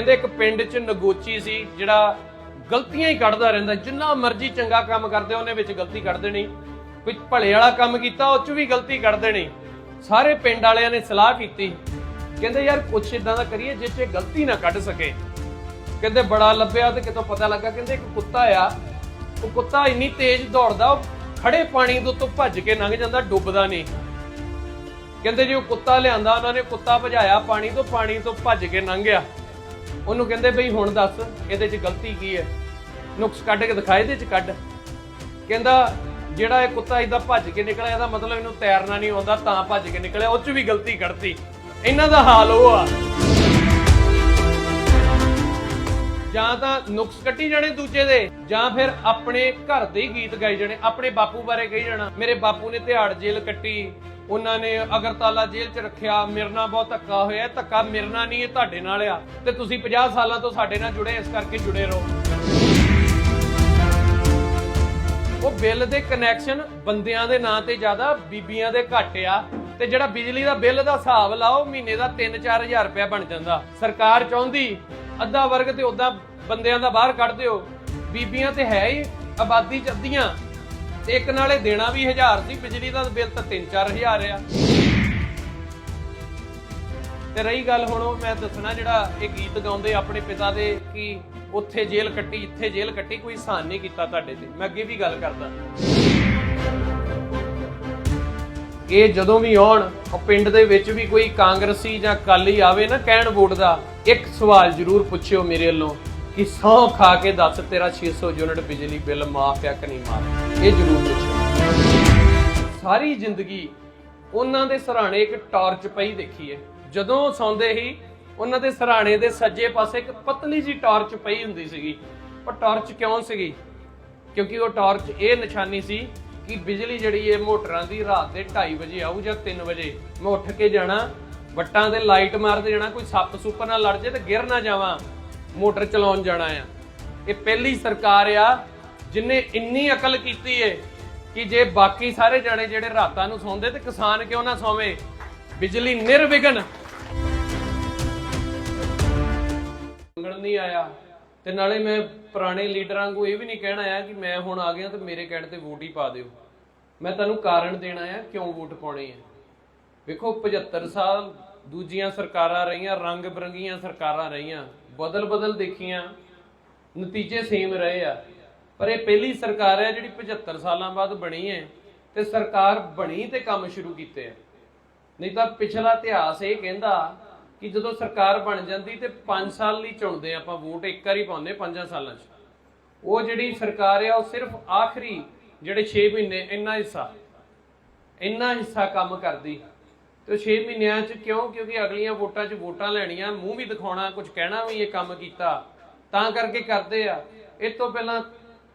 ਕਹਿੰਦੇ ਇੱਕ ਪਿੰਡ 'ਚ ਨਗੋਚੀ ਸੀ, ਜਿਹੜਾ ਗਲਤੀਆਂ ਹੀ ਕੱਢਦਾ ਰਹਿੰਦਾ, ਜਿੰਨਾ ਮਰਜ਼ੀ ਚੰਗਾ ਕੰਮ ਕਰਦੇ, ਉਹਨੇ ਵਿੱਚ ਗਲਤੀ ਕੱਢ ਦੇਣੀ। ਕੋਈ ਭਲੇ ਵਾਲਾ ਕੰਮ ਕੀਤਾ, ਉਹ 'ਚ ਵੀ ਗਲਤੀ ਕੱਢ ਦੇਣੀ। ਸਾਰੇ ਪਿੰਡ ਵਾਲਿਆਂ ਨੇ ਸਲਾਹ ਕੀਤੀ। ਕਹਿੰਦੇ, ਯਾਰ, ਕੁਛ ਇਦਾਂ ਦਾ ਕਰੀਏ, ਜਿਸ 'ਚ ਗਲਤੀ ਨਾ ਕੱਢ ਸਕੇ। ਕਹਿੰਦੇ, ਬੜਾ ਲੱਭਿਆ ਤੇ ਕਿਤੋਂ ਪਤਾ ਲੱਗਾ। ਕਹਿੰਦੇ, ਇੱਕ ਕੁੱਤਾ ਆ। ਉਹ ਕੁੱਤਾ ਇੰਨੀ ਤੇਜ਼ ਦੌੜਦਾ, ਉਹ ਖੜੇ ਪਾਣੀ ਦੇ ਉੱਤੋਂ ਭੱਜ ਕੇ ਲੰਘ ਜਾਂਦਾ, ਡੁੱਬਦਾ ਨਹੀਂ। ਕਹਿੰਦੇ, ਜੀ ਉਹ ਕੁੱਤਾ ਲਿਆਂਦਾ, ਉਹਨਾਂ ਨੇ ਕੁੱਤਾ ਭਜਾਇਆ, ਪਾਣੀ ਤੋਂ ਪਾਣੀ ਤੋਂ ਭੱਜ ਕੇ ਲੰਘ ਗਿਆ। ਉਹਨੂੰ ਕਹਿੰਦੇ ਬਈ ਹੁਣ ਦੱਸ ਇਹਦੇ 'ਚ ਗਲਤੀ ਕੀ ਹੈ? ਨੁਕਸ ਕੱਢ ਕੇ ਦਿਖਾ, ਇਹਦੇ 'ਚ ਕੱਢ। ਕਹਿੰਦਾ, ਜਿਹੜਾ ਇਹ ਕੁੱਤਾ ਇਦਾਂ ਭੱਜ ਕੇ ਨਿਕਲਿਆ, ਇਹਦਾ ਮਤਲਬ ਇਹਨੂੰ ਤੈਰਨਾ ਨਹੀਂ ਆਉਂਦਾ, ਤਾਂ ਭੱਜ ਕੇ ਨਿਕਲਿਆ, ਉਹ 'ਚ ਵੀ ਗਲਤੀ ਕੱਢਤੀ। ਇਹਨਾਂ ਦਾ ਹਾਲ ਉਹ ਆ। ਜਾਂ ਤਾਂ ਨੁਕਸ ਕੱਟੀ ਜਾਣੇ ਦੂਜੇ ਦੇ, ਜਾਂ ਫਿਰ ਆਪਣੇ ਘਰ ਦੇ ਹੀ ਗੀਤ ਗਾਏ ਜਾਣੇ, ਆਪਣੇ ਬਾਪੂ ਬਾਰੇ ਕਹੀ ਜਾਣਾ, ਮੇਰੇ ਬਾਪੂ ਨੇ ਤਿਹਾੜ ਜੇਲ੍ਹ ਕੱਟੀ ਉਹਨਾਂ ਨੇ ਅਗਰਤਾਲਾ ਜੇਲ੍ਹ 'ਚ ਰੱਖਿਆ, ਮੇਰੇ ਨਾਲ ਬਹੁਤ ਧੱਕਾ ਹੋਇਆ, ਧੱਕਾ ਮੇਰੇ ਨਾਲ ਨਹੀਂ, ਇਹ ਤੁਹਾਡੇ ਨਾਲ ਆ। ਤੇ ਤੁਸੀਂ 50 ਸਾਲਾਂ ਤੋਂ ਸਾਡੇ ਨਾਲ ਜੁੜੇ, ਇਸ ਕਰਕੇ ਜੁੜੇ ਰਹੋ। ਉਹ ਬਿੱਲ ਦੇ ਕਨੈਕਸ਼ਨ ਬੰਦਿਆਂ ਦੇ ਨਾਂ ਤੇ ਜ਼ਿਆਦਾ, ਬੀਬੀਆਂ ਦੇ ਘੱਟ ਆ। ਤੇ ਜਿਹੜਾ ਬਿਜਲੀ ਦਾ ਬਿੱਲ ਦਾ ਹਿਸਾਬ ਲਾਓ ਮਹੀਨੇ ਦਾ 3-4000 ਰੁਪਇਆ ਬਣ ਜਾਂਦਾ। ਸਰਕਾਰ ਚਾਹੁੰਦੀ, ਅੱਧਾ ਵਰਗ ਤੇ ਉਦਾਂ ਬੰਦਿਆਂ ਦਾ ਬਾਹਰ ਕੱਢ ਦਿਓ। ਬੀਬੀਆਂ ਤੇ ਹੈ ਹੀ ਆਬਾਦੀ ਚ ਅੱਧੀਆਂ ਇੱਕ ਨਾਲੇ ਦੇਣਾ ਵੀ 1000 ਸੀ, ਬਿਜਲੀ ਦਾ ਬਿੱਲ ਤਾਂ 3-4000 ਆ। ਤੇ ਰਹੀ ਗੱਲ ਹੁਣ ਉਹ, ਮੈਂ ਦੱਸਣਾ ਜਿਹੜਾ ਇਹ ਗੀਤ ਗਾਉਂਦੇ ਆਪਣੇ ਪਿਤਾ ਦੇ ਕਿ ਉੱਥੇ ਜੇਲ੍ਹ ਕੱਟੀ ਇੱਥੇ ਜੇਲ੍ਹ ਕੱਟੀ, ਕੋਈ ਸਹਾਨ ਨਹੀਂ ਕੀਤਾ ਤੁਹਾਡੇ ਤੇ। ਮੈਂ ਅੱਗੇ ਵੀ ਗੱਲ ਕਰਦਾ। ਇਹ ਜਦੋਂ ਵੀ ਆਉਣ, ਉਹ ਪਿੰਡ ਦੇ ਵਿੱਚ ਵੀ ਕੋਈ ਕਾਂਗਰਸੀ ਜਾਂ ਕਾਲੀ ਆਵੇ ਨਾ ਕਹਿਣ ਵੋਟ ਦਾ, ਇੱਕ ਸਵਾਲ ਜ਼ਰੂਰ ਪੁੱਛਿਓ ਮੇਰੇ ਵੱਲੋਂ। ਕਿ ਸੌ ਖਾ ਕੇ ਦੱਸ ਤੇਰਾ 600 ਯੂਨਿਟ ਬਿਜਲੀ ਬਿੱਲ ਮਾਫ ਆ ਕਿ ਨਹੀਂ ਮਾਫ? ਇਹ ਜ਼ਰੂਰ ਪੁੱਛਿਓ ਸਾਰੀ ਜ਼ਿੰਦਗੀ ਉਹਨਾਂ ਦੇ ਸਰਾਣੇ ਇੱਕ ਟਾਰਚ ਪਈ ਦੇਖੀ ਹੈ। ਜਦੋਂ ਸੌਂਦੇ ਹੀ ਉਹਨਾਂ ਦੇ ਸਰਾਣੇ ਦੇ ਸੱਜੇ ਪਾਸੇ ਇੱਕ ਪਤਲੀ ਜੀ ਟਾਰਚ ਪਈ ਹੁੰਦੀ ਸੀਗੀ। ਉਹ ਟਾਰਚ ਕਿਉਂ ਸੀਗੀ? ਕਿਉਂਕਿ ਉਹ ਟਾਰਚ ਇਹ ਨਿਸ਼ਾਨੀ ਸੀ ਕਿ ਬਿਜਲੀ ਜਿਹੜੀ ਹੈ ਮੋਟਰਾਂ ਦੀ ਰਾਤ ਦੇ 2:30 ਵਜੇ ਆਊ ਜਾਂ 3 ਵਜੇ, ਮੈਂ ਉੱਠ ਕੇ ਜਾਣਾ, ਵੱਟਾਂ ਤੇ ਲਾਈਟ ਮਾਰਦੇ ਜਾਣਾ ਕੋਈ ਸੱਪ ਸੁੱਪ ਨਾਲ ਲੜ ਜੇ ਤੇ ਗਿਰ ਨਾ ਜਾਵਾਂ। ਮੋਟਰ ਚਲਾਉਣ ਜਾਣਾ ਆ। ਇਹ ਪਹਿਲੀ ਸਰਕਾਰ ਆ, ਜਿਨੇ ਇੰਨੀ ਅਕਲ ਕੀਤੀ ਏ ਕਿ ਜੇ ਬਾਕੀ ਸਾਰੇ ਜਾਣੇ ਜਿਹੜੇ ਰਾਤਾਂ ਨੂੰ ਸੌਂਦੇ ਤੇ ਕਿਸਾਨ ਕਿਉਂ ਨਾ ਸੌਵੇ? ਬਿਜਲੀ ਨਿਰਵਿਘਨ। ਮੰਗਣ ਨਹੀਂ ਆਇਆ। ਤੇ ਨਾਲੇ ਮੈਂ ਪੁਰਾਣੇ ਲੀਡਰਾਂ ਨੂੰ ਇਹ ਵੀ ਨਹੀਂ ਕਹਿਣਾ ਆ ਕਿ ਮੈਂ ਹੁਣ ਆ ਗਿਆ ਤੇ ਮੇਰੇ ਕਹਿਣ ਤੇ ਵੋਟ ਹੀ ਪਾ ਦਿਓ। ਮੈਂ ਤੁਹਾਨੂੰ ਕਾਰਨ ਦੇਣਾ ਆ ਕਿਉਂ ਵੋਟ ਪਾਉਣੀ ਹੈ। ਵੇਖੋ 75 ਸਾਲ ਦੂਜੀਆਂ ਸਰਕਾਰਾਂ ਰਹੀਆਂ, ਰੰਗ ਬਰੰਗੀਆਂ ਸਰਕਾਰਾਂ ਰਹੀਆਂ। ਬਦਲ ਬਦਲ ਦੇਖੀਆਂ, ਨਤੀਜੇ ਸੇਮ ਰਹੇ ਆ। ਪਰ ਇਹ ਪਹਿਲੀ ਸਰਕਾਰ ਹੈ ਜਿਹੜੀ 75 ਸਾਲਾਂ ਬਾਅਦ ਬਣੀ ਹੈ ਤੇ ਸਰਕਾਰ ਬਣੀ ਤੇ ਕੰਮ ਸ਼ੁਰੂ ਕੀਤੇ ਆ। ਨਹੀਂ ਤਾਂ ਪਿਛਲਾ ਇਤਿਹਾਸ ਇਹ ਕਹਿੰਦਾ ਕਿ ਜਦੋਂ ਸਰਕਾਰ ਬਣ ਜਾਂਦੀ ਤੇ 5 ਸਾਲ ਲਈ ਚੁਣਦੇ ਆਪਾਂ ਵੋਟ ਇੱਕ ਵਾਰੀ ਪਾਉਂਦੇ 5 ਸਾਲਾਂ 'ਚ। ਉਹ ਜਿਹੜੀ ਸਰਕਾਰ ਆ, ਉਹ ਸਿਰਫ ਆਖਰੀ ਜਿਹੜੇ 6 ਮਹੀਨੇ ਇੰਨਾ ਹਿੱਸਾ ਇੰਨਾ ਹਿੱਸਾ ਕੰਮ ਕਰਦੀ। ਤੇ 6 ਮਹੀਨਿਆਂ 'ਚ ਕਿਉਂ? ਕਿਉਂਕਿ ਅਗਲੀਆਂ ਵੋਟਾਂ 'ਚ ਵੋਟਾਂ ਲੈਣੀਆਂ, ਮੂੰਹ ਵੀ ਦਿਖਾਉਣਾ ਕੁਝ ਕਹਿਣਾ ਵੀ ਇਹ ਕੰਮ ਕੀਤਾ। ਤਾਂ ਕਰਕੇ ਕਰਦੇ ਆ। ਇਹ ਤੋਂ ਪਹਿਲਾਂ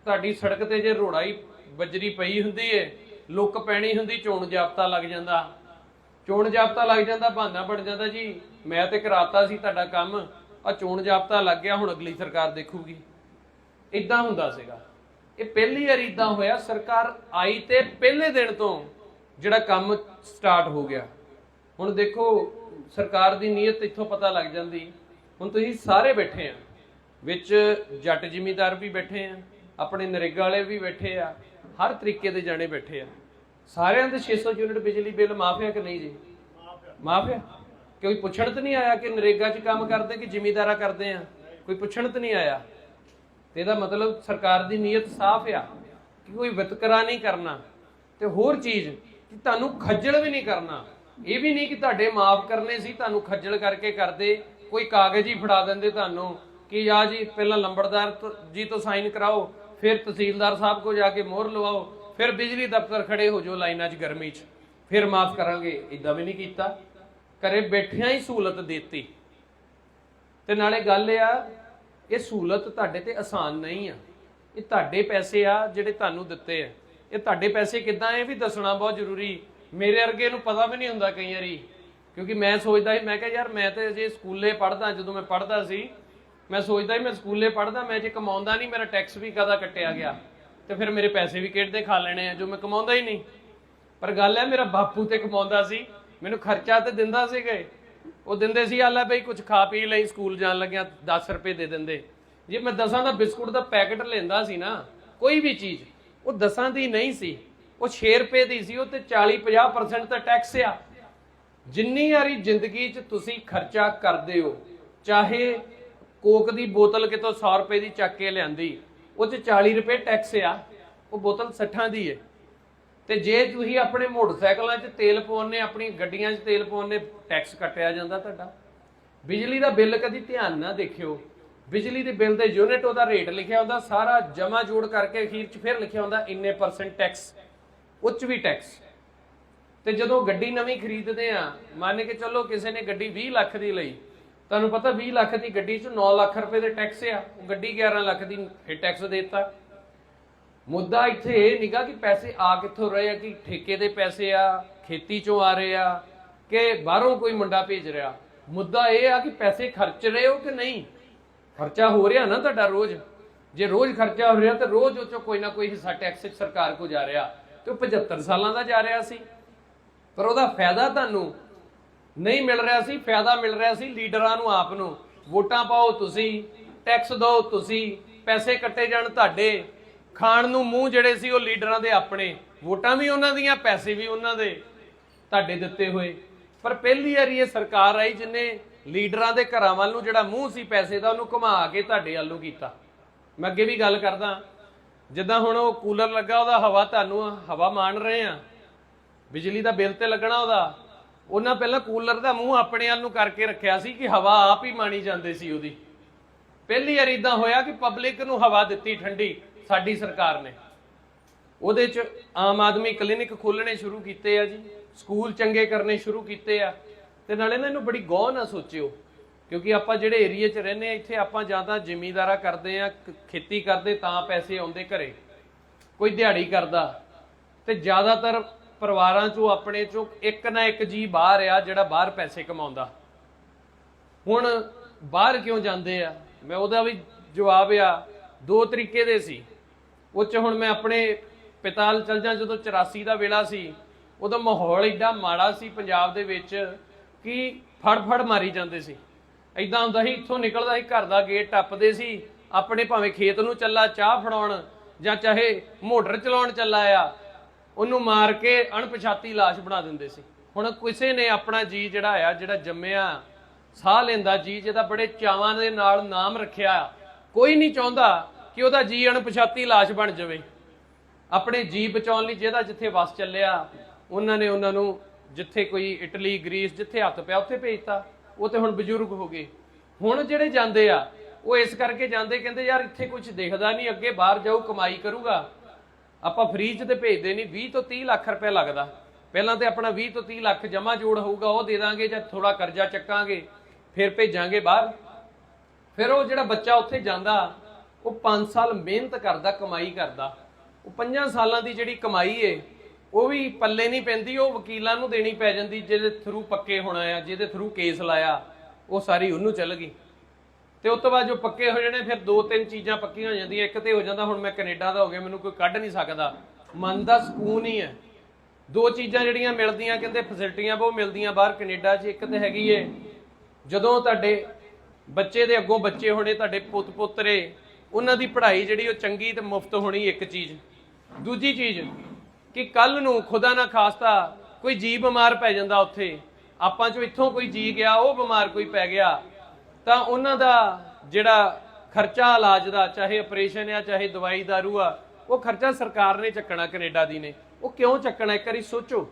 ਤੁਹਾਡੀ ਸੜਕ ਤੇ ਜੇ ਰੋੜਾਈ ਬੱਜਰੀ ਪਈ ਹੁੰਦੀ ਏ, ਲੁੱਕ ਪੈਣੀ ਹੁੰਦੀ, ਚੋਣ ਜਾਬਤਾ ਲੱਗ ਜਾਂਦਾ। ਚੋਣ ਜਾਬਤਾ ਲੱਗ ਜਾਂਦਾ, ਬਹਾਨਾ ਬਣ ਜਾਂਦਾ ਜੀ। ਮੈਂ ਤੇ ਕਰਾਤਾ ਸੀ ਤੁਹਾਡਾ ਕੰਮ। ਆ ਚੋਣ ਜਾਬਤਾ ਲੱਗ ਗਿਆ, ਹੁਣ ਅਗਲੀ ਸਰਕਾਰ ਦੇਖੂਗੀ। ਇਦਾਂ ਹੁੰਦਾ ਸੀਗਾ। ਇਹ ਪਹਿਲੀ ਵਾਰ ਇਦਾਂ ਹੋਇਆ, ਸਰਕਾਰ ਆਈ ਤੇ ਪਹਿਲੇ ਦਿਨ ਤੋਂ ਜਿਹੜਾ ਕੰਮ ਸਟਾਰਟ ਹੋ ਗਿਆ। ਹੁਣ ਦੇਖੋ, ਸਰਕਾਰ ਦੀ ਨੀਅਤ ਇੱਥੋਂ ਪਤਾ ਲੱਗ ਜਾਂਦੀ। ਹੁਣ ਤੁਸੀਂ ਸਾਰੇ ਬੈਠੇ ਆ। ਵਿੱਚ ਜੱਟ ਜਿਮੀਦਾਰ ਵੀ ਬੈਠੇ ਆ, ਆਪਣੇ ਨਰੇਗਾ ਵਾਲੇ ਵੀ ਬੈਠੇ ਆ, ਹਰ ਤਰੀਕੇ ਦੇ ਜਾਣੇ ਬੈਠੇ ਆ। ਸਾਰਿਆਂ ਦੇ 600 ਯੂਨਿਟ ਬਿਜਲੀ ਬਿੱਲ ਮਾਫ ਹੈ ਕਿ ਨਹੀਂ ਜੀ? ਮਾਫ ਹੈ? ਕੋਈ ਪੁੱਛਣ ਤੇ ਨਹੀਂ ਆਇਆ ਕਿ ਨਰੇਗਾ 'ਚ ਕੰਮ ਕਰਦੇ ਕਿ ਜ਼ਿਮੀਂਦਾਰਾ ਕਰਦੇ ਆ? ਕੋਈ ਪੁੱਛਣ ਤੇ ਨਹੀਂ ਆਇਆ। ਤੇ ਇਹਦਾ ਮਤਲਬ ਸਰਕਾਰ ਦੀ ਨੀਅਤ ਸਾਫ਼ ਆ ਕਿ ਕੋਈ ਵਿਤਕਰਾ ਨਹੀਂ ਕਰਨਾ। ਤੇ ਹੋਰ ਚੀਜ਼ ਕਿ ਤੁਹਾਨੂੰ ਖੱਜਲ ਵੀ ਨਹੀਂ ਕਰਨਾ। ਇਹ ਵੀ ਨਹੀਂ ਕਿ ਤੁਹਾਡੇ ਮਾਫ ਕਰਨੇ ਸੀ, ਤੁਹਾਨੂੰ ਖੱਜਲ ਕਰਕੇ ਕਰਦੇ, ਕੋਈ ਕਾਗਜ਼ ਹੀ ਫੜਾ ਦਿੰਦੇ ਤੁਹਾਨੂੰ ਕਿ ਆ ਜੀ ਪਹਿਲਾਂ ਲੰਬੜਦਾਰ ਜੀ ਤੋਂ ਸਾਈਨ ਕਰਾਓ, ਫਿਰ ਤਹਿਸੀਲਦਾਰ ਸਾਹਿਬ ਕੋ ਜਾ ਕੇ ਮੋਹਰ ਲਵਾਓ, ਫਿਰ ਬਿਜਲੀ ਦਫ਼ਤਰ ਖੜੇ ਹੋ ਜਾਓ ਲਾਈਨਾਂ 'ਚ ਗਰਮੀ 'ਚ। ਫਿਰ ਮਾਫ ਕਰਾਂਗੇ ਇਦਾਂ ਵੀ ਨਹੀਂ ਕੀਤਾ। ਘਰੇ ਬੈਠਿਆਂ ਹੀ ਸਹੂਲਤ ਦਿੱਤੀ। ਤੇ ਨਾਲੇ ਗੱਲ ਆ, ਇਹ ਸਹੂਲਤ ਤੁਹਾਡੇ ਤੇ ਆਸਾਨ ਨਹੀਂ ਆ। ਇਹ ਤੁਹਾਡੇ ਪੈਸੇ ਆ ਜਿਹੜੇ ਤੁਹਾਨੂੰ ਦਿੱਤੇ ਆ। ਇਹ ਤੁਹਾਡੇ ਪੈਸੇ ਕਿੱਦਾਂ ਇਹ ਵੀ ਦੱਸਣਾ ਬਹੁਤ ਜ਼ਰੂਰੀ। ਮੇਰੇ ਵਰਗੇ ਨੂੰ ਪਤਾ ਵੀ ਨਹੀਂ ਹੁੰਦਾ ਕਈ ਵਾਰੀ, ਕਿਉਂਕਿ ਮੈਂ ਸੋਚਦਾ ਸੀ, ਮੈਂ ਕਿਹਾ ਯਾਰ ਮੈਂ ਤੇ ਅਜੇ ਸਕੂਲੇ ਪੜ੍ਹਦਾ, ਜਦੋਂ ਮੈਂ ਪੜ੍ਹਦਾ ਸੀ, ਮੈਂ ਸੋਚਦਾ ਸੀ ਮੈਂ ਸਕੂਲੇ ਪੜ੍ਹਦਾ, ਮੈਂ ਜੇ ਕਮਾਉਂਦਾ ਨਹੀਂ, ਮੇਰਾ ਟੈਕਸ ਵੀ ਕਦਾ ਕੱਟਿਆ ਗਿਆ? ਤੇ ਫਿਰ ਮੇਰੇ ਪੈਸੇ ਵੀ ਕਿਹੜੇ ਖਾ ਲੈਣੇ ਆ, ਜੋ ਮੈਂ ਕਮਾਉਂਦਾ ਹੀ ਨਹੀਂ। ਪਰ ਗੱਲ ਹੈ, ਮੇਰਾ ਬਾਪੂ ਤੇ ਕਮਾਉਂਦਾ ਸੀ, ਮੈਨੂੰ ਖਰਚਾ ਤੇ ਦਿੰਦਾ ਸੀ ਗਏ ਉਹ ਦਿੰਦੇ ਸੀ ਆਲਾ ਬਈ ਕੁਝ ਖਾ ਪੀ ਲਈ, ਸਕੂਲ ਜਾਣ ਲੱਗਿਆ 10 ਰੁਪਏ ਦੇ ਦਿੰਦੇ। ਜੇ ਮੈਂ ਦਸਾਂ ਦਾ ਬਿਸਕੁਟ ਦਾ ਪੈਕੇਟ ਲੈਂਦਾ ਸੀ ਨਾ, ਕੋਈ ਵੀ ਚੀਜ਼, ਉਹ ਦਸਾਂ ਦੀ ਨਹੀਂ ਸੀ। ਉਹ 6 ਰੁਪਏ ਦੀ ਸੀ, ਉਹ ਤੇ 40 50% ਤਾਂ ਟੈਕਸ ਆ। ਜਿੰਨੀ ਵਾਰੀ ਜ਼ਿੰਦਗੀ 'ਚ ਤੁਸੀਂ ਖਰਚਾ ਕਰਦੇ ਹੋ, ਚਾਹੇ ਕੋਕ ਦੀ ਬੋਤਲ ਕਿਤੋਂ 100 ਰੁਪਏ ਦੀ ਚੱਕ ਕੇ ਲਿਆਂਦੀ, ਉਹ 'ਚ 40 ਰੁਪਏ ਟੈਕਸ ਆ, ਉਹ ਬੋਤਲ 60 ਦੀ ਹੈ ਤੇ ਜੇ ਤੁਸੀਂ ਆਪਣੇ ਮੋਟਰਸਾਈਕਲਾਂ 'ਚ ਤੇਲ ਪਾਉਣੇ ਆਪਣੀ ਗੱਡੀਆਂ 'ਚ ਤੇਲ ਪਾਉਣੇ ਟੈਕਸ ਕੱਟਿਆ ਜਾਂਦਾ ਤੁਹਾਡਾ। ਬਿਜਲੀ ਦਾ ਬਿੱਲ ਕਦੀ ਧਿਆਨ ਨਾ ਦੇਖਿਓ। ਬਿਜਲੀ ਦੇ ਬਿੱਲ ਦੇ ਯੂਨਿਟ ਉਹਦਾ ਰੇਟ ਲਿਖਿਆ ਹੁੰਦਾ, ਸਾਰਾ ਜਮਾ ਜੋੜ ਕਰਕੇ ਅਖੀਰ 'ਚ ਫਿਰ ਲਿਖਿਆ ਹੁੰਦਾ, ਇੰਨੇ ਪਰਸੈਂਟ ਟੈਕਸ ਉੱਚ ਵੀ ਟੈਕਸ ਤੇ ਜਦੋਂ ਗੱਡੀ ਨਵੀਂ ਖਰੀਦਦੇ ਆ, ਮੰਨ ਕੇ ਚੱਲੋ ਕਿਸੇ ਨੇ ਗੱਡੀ 20 ਲੱਖ ਦੀ ਲਈ, ਤੁਹਾਨੂੰ ਪਤਾ 20 ਲੱਖ ਦੀ ਗੱਡੀ 'ਚ 9 ਲੱਖ ਰੁਪਏ ਦੇ ਟੈਕਸ ਆ। ਉਹ ਗੱਡੀ 11 ਲੱਖ ਦੀ ਫਿਰ ਟੈਕਸ ਦੇਤਾ। ਮੁੱਦਾ ਇੱਥੇ ਇਹ ਨਿਗਾ ਕਿ ਪੈਸੇ ਆ ਕਿੱਥੋਂ ਰਹੇ ਆ, ਕਿ ਠੇਕੇ ਦੇ ਪੈਸੇ ਆ, ਖੇਤੀ ਚੋਂ ਆ ਰਹੇ ਆ, ਕਿ ਬਾਹਰੋਂ ਕੋਈ ਮੁੰਡਾ ਭੇਜ ਰਿਹਾ। ਮੁੱਦਾ ਇਹ ਆ ਕਿ ਪੈਸੇ ਖਰਚ ਰਹੇ ਹੋ ਕਿ ਨਹੀਂ? ਖਰਚਾ ਹੋ ਰਿਹਾ ਨਾ ਤੁਹਾਡਾ ਰੋਜ਼। ਜੇ ਰੋਜ਼ ਖਰਚਾ ਹੋ ਰਿਹਾ ਤੇ ਰੋਜ਼ ਉਹ ਚੋਂ ਕੋਈ ਨਾ ਕੋਈ ਹਿੱਸਾ ਟੈਕਸ ਸਰਕਾਰ ਕੋ ਜਾ ਰਿਹਾ। ਤੇ ਉਹ 75 ਸਾਲਾਂ ਦਾ ਜਾ ਰਿਹਾ ਸੀ। ਪਰ ਉਹਦਾ ਫਾਇਦਾ ਤੁਹਾਨੂੰ ਨਹੀਂ ਮਿਲ ਰਿਹਾ ਸੀ, ਫਾਇਦਾ ਮਿਲ ਰਿਹਾ ਸੀ ਲੀਡਰਾਂ ਨੂੰ, ਆਪ ਨੂੰ। ਵੋਟਾਂ ਪਾਓ ਤੁਸੀਂ, ਟੈਕਸ ਦਿਓ ਤੁਸੀਂ, ਪੈਸੇ ਕੱਟੇ ਜਾਣ ਤੁਹਾਡੇ। ਖਾਣ ਨੂੰ ਮੂੰਹ ਜਿਹੜੇ ਸੀ ਉਹ ਲੀਡਰਾਂ ਦੇ ਆਪਣੇ। ਵੋਟਾਂ ਵੀ ਉਹਨਾਂ ਦੀਆਂ, ਪੈਸੇ ਵੀ ਉਹਨਾਂ ਦੇ ਤੁਹਾਡੇ ਦਿੱਤੇ ਹੋਏ। ਪਰ ਪਹਿਲੀ ਵਾਰੀ ਇਹ ਸਰਕਾਰ ਆਈ ਜਿਨੇ ਲੀਡਰਾਂ ਦੇ ਘਰਾਂ ਵੱਲ ਨੂੰ ਜਿਹੜਾ ਮੂੰਹ ਸੀ ਪੈਸੇ ਦਾ, ਉਹਨੂੰ ਘੁਮਾ ਕੇ ਤੁਹਾਡੇ ਵੱਲ ਨੂੰ ਕੀਤਾ। ਮੈਂ ਅੱਗੇ ਵੀ ਗੱਲ ਕਰਦਾ। ਜਿੱਦਾਂ ਹੁਣ ਉਹ ਕੂਲਰ ਲੱਗਾ ਉਹਦਾ ਹਵਾ ਤੁਹਾਨੂੰ ਹਵਾ ਮਾਣ ਰਹੇ ਆ। ਬਿਜਲੀ ਦਾ ਬਿੱਲ ਤੇ ਲੱਗਣਾ ਉਹਦਾ। ਉਹਨਾਂ ਪਹਿਲਾਂ ਕੂਲਰ ਦਾ ਮੂੰਹ ਆਪਣੇ ਵੱਲ ਨੂੰ ਕਰਕੇ ਰੱਖਿਆ ਸੀ ਕਿ ਹਵਾ ਆਪ ਹੀ ਮਾਣੀ ਜਾਂਦੇ ਸੀ ਉਹਦੀ। ਪਹਿਲੀ ਵਾਰ ਇਦਾਂ ਹੋਇਆ ਕਿ ਪਬਲਿਕ ਨੂੰ ਹਵਾ ਦਿੱਤੀ ਠੰਡੀ ਸਾਡੀ ਸਰਕਾਰ ਨੇ। ਉਹਦੇ ਚ ਆਮ ਆਦਮੀ ਕਲੀਨਿਕ ਖੋਲਣੇ ਸ਼ੁਰੂ ਕੀਤੇ ਆ ਜੀ, ਸਕੂਲ ਚੰਗੇ ਕਰਨੇ ਸ਼ੁਰੂ ਕੀਤੇ ਆ। ਤੇ ਨਾਲੇ ਨਾ ਇਹਨੂੰ ਬੜੀ ਗੌਰ ਨਾਲ ਸੋਚਿਓ ਕਿਉਂਕਿ ਆਪਾਂ ਜਿਹੜੇ ਏਰੀਏ 'ਚ ਰਹਿੰਦੇ ਆ, ਇੱਥੇ ਆਪਾਂ ਜਾਂ ਤਾਂ ਜ਼ਿਮੀਂਦਾਰਾ ਕਰਦੇ ਆ ਖੇਤੀ ਕਰਦੇ, ਤਾਂ ਪੈਸੇ ਆਉਂਦੇ ਘਰੇ। ਕੋਈ ਦਿਹਾੜੀ ਕਰਦਾ। ਤੇ ਜ਼ਿਆਦਾਤਰ ਪਰਿਵਾਰਾਂ 'ਚੋਂ, ਆਪਣੇ 'ਚੋਂ ਇੱਕ ਨਾ ਇੱਕ ਜੀ ਬਾਹਰ ਆ, ਜਿਹੜਾ ਬਾਹਰ ਪੈਸੇ ਕਮਾਉਂਦਾ। ਹੁਣ ਬਾਹਰ ਕਿਉਂ ਜਾਂਦੇ ਆ? ਮੈਂ ਉਹਦਾ ਵੀ ਜਵਾਬ ਆ, ਦੋ ਤਰੀਕੇ ਦੇ ਸੀ। ਉਹ ਚ ਹੁਣ ਮੈਂ ਆਪਣੇ ਪਿਤਾਲ ਚਲ ਜਾਂ, ਜਦੋਂ 84 ਦਾ ਵੇਲਾ ਸੀ ਉਦੋਂ ਮਾਹੌਲ ਏਡਾ ਮਾੜਾ ਸੀ ਪੰਜਾਬ ਦੇ ਵਿੱਚ ਕਿ ਫੜ ਫੜ ਮਾਰੀ ਜਾਂਦੇ ਸੀ। ਐਦਾਂ ਹੁੰਦਾ ਸੀ, ਇੱਥੋਂ ਨਿਕਲਦਾ ਸੀ, ਘਰ ਦਾ ਗੇਟ ਟੱਪਦੇ ਸੀ, ਆਪਣੇ ਭਾਵੇਂ ਖੇਤ ਨੂੰ ਚੱਲਾ, ਚਾਹ ਫੜਾਉਣ, ਜਾਂ ਚਾਹੇ ਮੋਟਰ ਚਲਾਉਣ ਚੱਲਾ ਆ, ਉਹਨੂੰ ਮਾਰ ਕੇ ਅਣਪਛਾਤੀ ਲਾਸ਼ ਬਣਾ ਦਿੰਦੇ ਸੀ। ਹੁਣ ਕਿਸੇ ਨੇ ਆਪਣਾ ਜੀ ਜਿਹੜਾ ਆ, ਜਿਹੜਾ ਜੰਮਿਆ, ਸਾਹ ਲੈਂਦਾ ਜੀ, ਜਿਹਦਾ ਬੜੇ ਚਾਵਾਂ ਦੇ ਨਾਲ ਨਾਮ ਰੱਖਿਆ, ਕੋਈ ਨਹੀਂ ਚਾਹੁੰਦਾ ਕਿ ਉਹਦਾ ਜੀ ਅਣਪਛਾਤੀ ਲਾਸ਼ ਬਣ ਜਾਵੇ। ਆਪਣੇ ਜੀ ਬਚਾਉਣ ਲਈ ਜਿਹਦਾ ਜਿੱਥੇ ਵਸ ਚੱਲਿਆ, ਉਹਨਾਂ ਨੇ ਉਹਨਾਂ ਨੂੰ ਜਿੱਥੇ ਕੋਈ ਇਟਲੀ, ਗ੍ਰੀਸ, ਜਿੱਥੇ ਹੱਥ ਪਿਆ, ਉੱਥੇ ਭੇਜਤਾ ਉਹ ਤੇ ਹੁਣ ਬਜ਼ੁਰਗ ਹੋ ਗਏ। ਹੁਣ ਜਿਹੜੇ ਜਾਂਦੇ ਆ, ਉਹ ਇਸ ਕਰਕੇ ਜਾਂਦੇ, ਕਹਿੰਦੇ ਯਾਰ ਇੱਥੇ ਕੁਝ ਦਿਖਦਾ ਨਹੀਂ, ਅੱਗੇ ਬਾਹਰ ਜਾਊ, ਕਮਾਈ ਕਰੂਗਾ। ਆਪਾਂ ਫ੍ਰੀ ਚ ਤੇ ਭੇਜਦੇ ਨਹੀਂ 20 ਤੋਂ 30 ਲੱਖ ਰੁਪਏ ਲੱਗਦਾ। ਪਹਿਲਾਂ ਤੇ ਆਪਣਾ 20 ਤੋਂ 30 ਲੱਖ ਜਮਾ ਜੋੜ ਹੋਊਗਾ, ਉਹ ਦੇ ਦਾਂਗੇ ਜਾਂ ਥੋੜਾ ਕਰਜ਼ਾ ਚੱਕਾਂਗੇ, ਫਿਰ ਭੇਜਾਂਗੇ ਬਾਹਰ। ਫਿਰ ਉਹ ਜਿਹੜਾ ਬੱਚਾ ਉੱਥੇ ਜਾਂਦਾ, ਉਹ 5 ਸਾਲ ਮਿਹਨਤ ਕਰਦਾ, ਕਮਾਈ ਕਰਦਾ। ਉਹ 5 ਸਾਲਾਂ ਦੀ ਜਿਹੜੀ ਕਮਾਈ ਏ ਉਹ ਵੀ ਪੱਲੇ ਨਹੀਂ ਪੈਂਦੀ, ਉਹ ਵਕੀਲਾਂ ਨੂੰ ਦੇਣੀ ਪੈ ਜਾਂਦੀ, ਜਿਹਦੇ ਥਰੂ ਪੱਕੇ ਹੋਣਾ ਆ, ਜਿਹਦੇ ਥਰੂ ਕੇਸ ਲਾਇਆ, ਉਹ ਸਾਰੀ ਉਹਨੂੰ ਚੱਲ ਗਈ। ਤੇ ਉਸ ਤੋਂ ਬਾਅਦ ਜੋ ਪੱਕੇ ਹੋ ਜਾਣੇ, ਫਿਰ ਦੋ ਤਿੰਨ ਚੀਜ਼ਾਂ ਪੱਕੀਆਂ ਹੋ ਜਾਂਦੀਆਂ, ਇੱਕ ਤੇ ਹੋ ਜਾਂਦਾ ਹੁਣ ਮੈਂ ਕੈਨੇਡਾ ਦਾ ਹੋ ਗਿਆ, ਮੈਨੂੰ ਕੋਈ ਕੱਢ ਨਹੀਂ ਸਕਦਾ। ਮਨ ਦਾ ਸਕੂਨ ਹੀ ਹੈ। ਦੋ ਚੀਜ਼ਾਂ ਜਿਹੜੀਆਂ ਮਿਲਦੀਆਂ, ਕਹਿੰਦੇ ਫੈਸਿਲਿਟੀਆਂ ਬਹੁਤ ਮਿਲਦੀਆਂ ਬਾਹਰ ਕੈਨੇਡਾ 'ਚ, ਇੱਕ ਤੇ ਹੈਗੀ ਏ, ਜਦੋਂ ਤੁਹਾਡੇ ਬੱਚੇ ਦੇ ਅੱਗੋਂ ਬੱਚੇ ਹੋਣੇ, ਤੁਹਾਡੇ ਪੁੱਤ ਪੁੱਤਰੇ, ਉਹਨਾਂ ਦੀ ਪੜ੍ਹਾਈ ਜਿਹੜੀ ਉਹ ਚੰਗੀ ਤੇ ਮੁਫਤ ਹੋਣੀ ਇੱਕ ਚੀਜ਼। ਦੂਜੀ ਚੀਜ਼ ਕਿ ਕੱਲ ਨੂੰ ਖੁਦਾ ਨਾ ਖਾਸਤਾ ਕੋਈ ਜੀ ਬਿਮਾਰ ਪੈ ਜਾਂਦਾ ਉੱਥੇ। ਆਪਾਂ ਚੋਂ ਇੱਥੋਂ ਕੋਈ ਜੀ ਗਿਆ, ਉਹ ਬਿਮਾਰ ਕੋਈ ਪੈ ਗਿਆ। ਤਾਂ ਉਹਨਾਂ ਦਾ ਜਿਹੜਾ ਖਰਚਾ ਇਲਾਜ ਦਾ, ਚਾਹੇ ਆਪਰੇਸ਼ਨ ਆ, ਚਾਹੇ ਦਵਾਈ ਦਾਰੂ ਆ, ਉਹ ਖਰਚਾ ਸਰਕਾਰ ਨੇ ਚੱਕਣਾ, ਕੈਨੇਡਾ ਦੀ ਨੇ। ਉਹ ਕਿਉਂ ਚੱਕਣਾ? ਇੱਕ ਵਾਰੀ ਸੋਚੋ।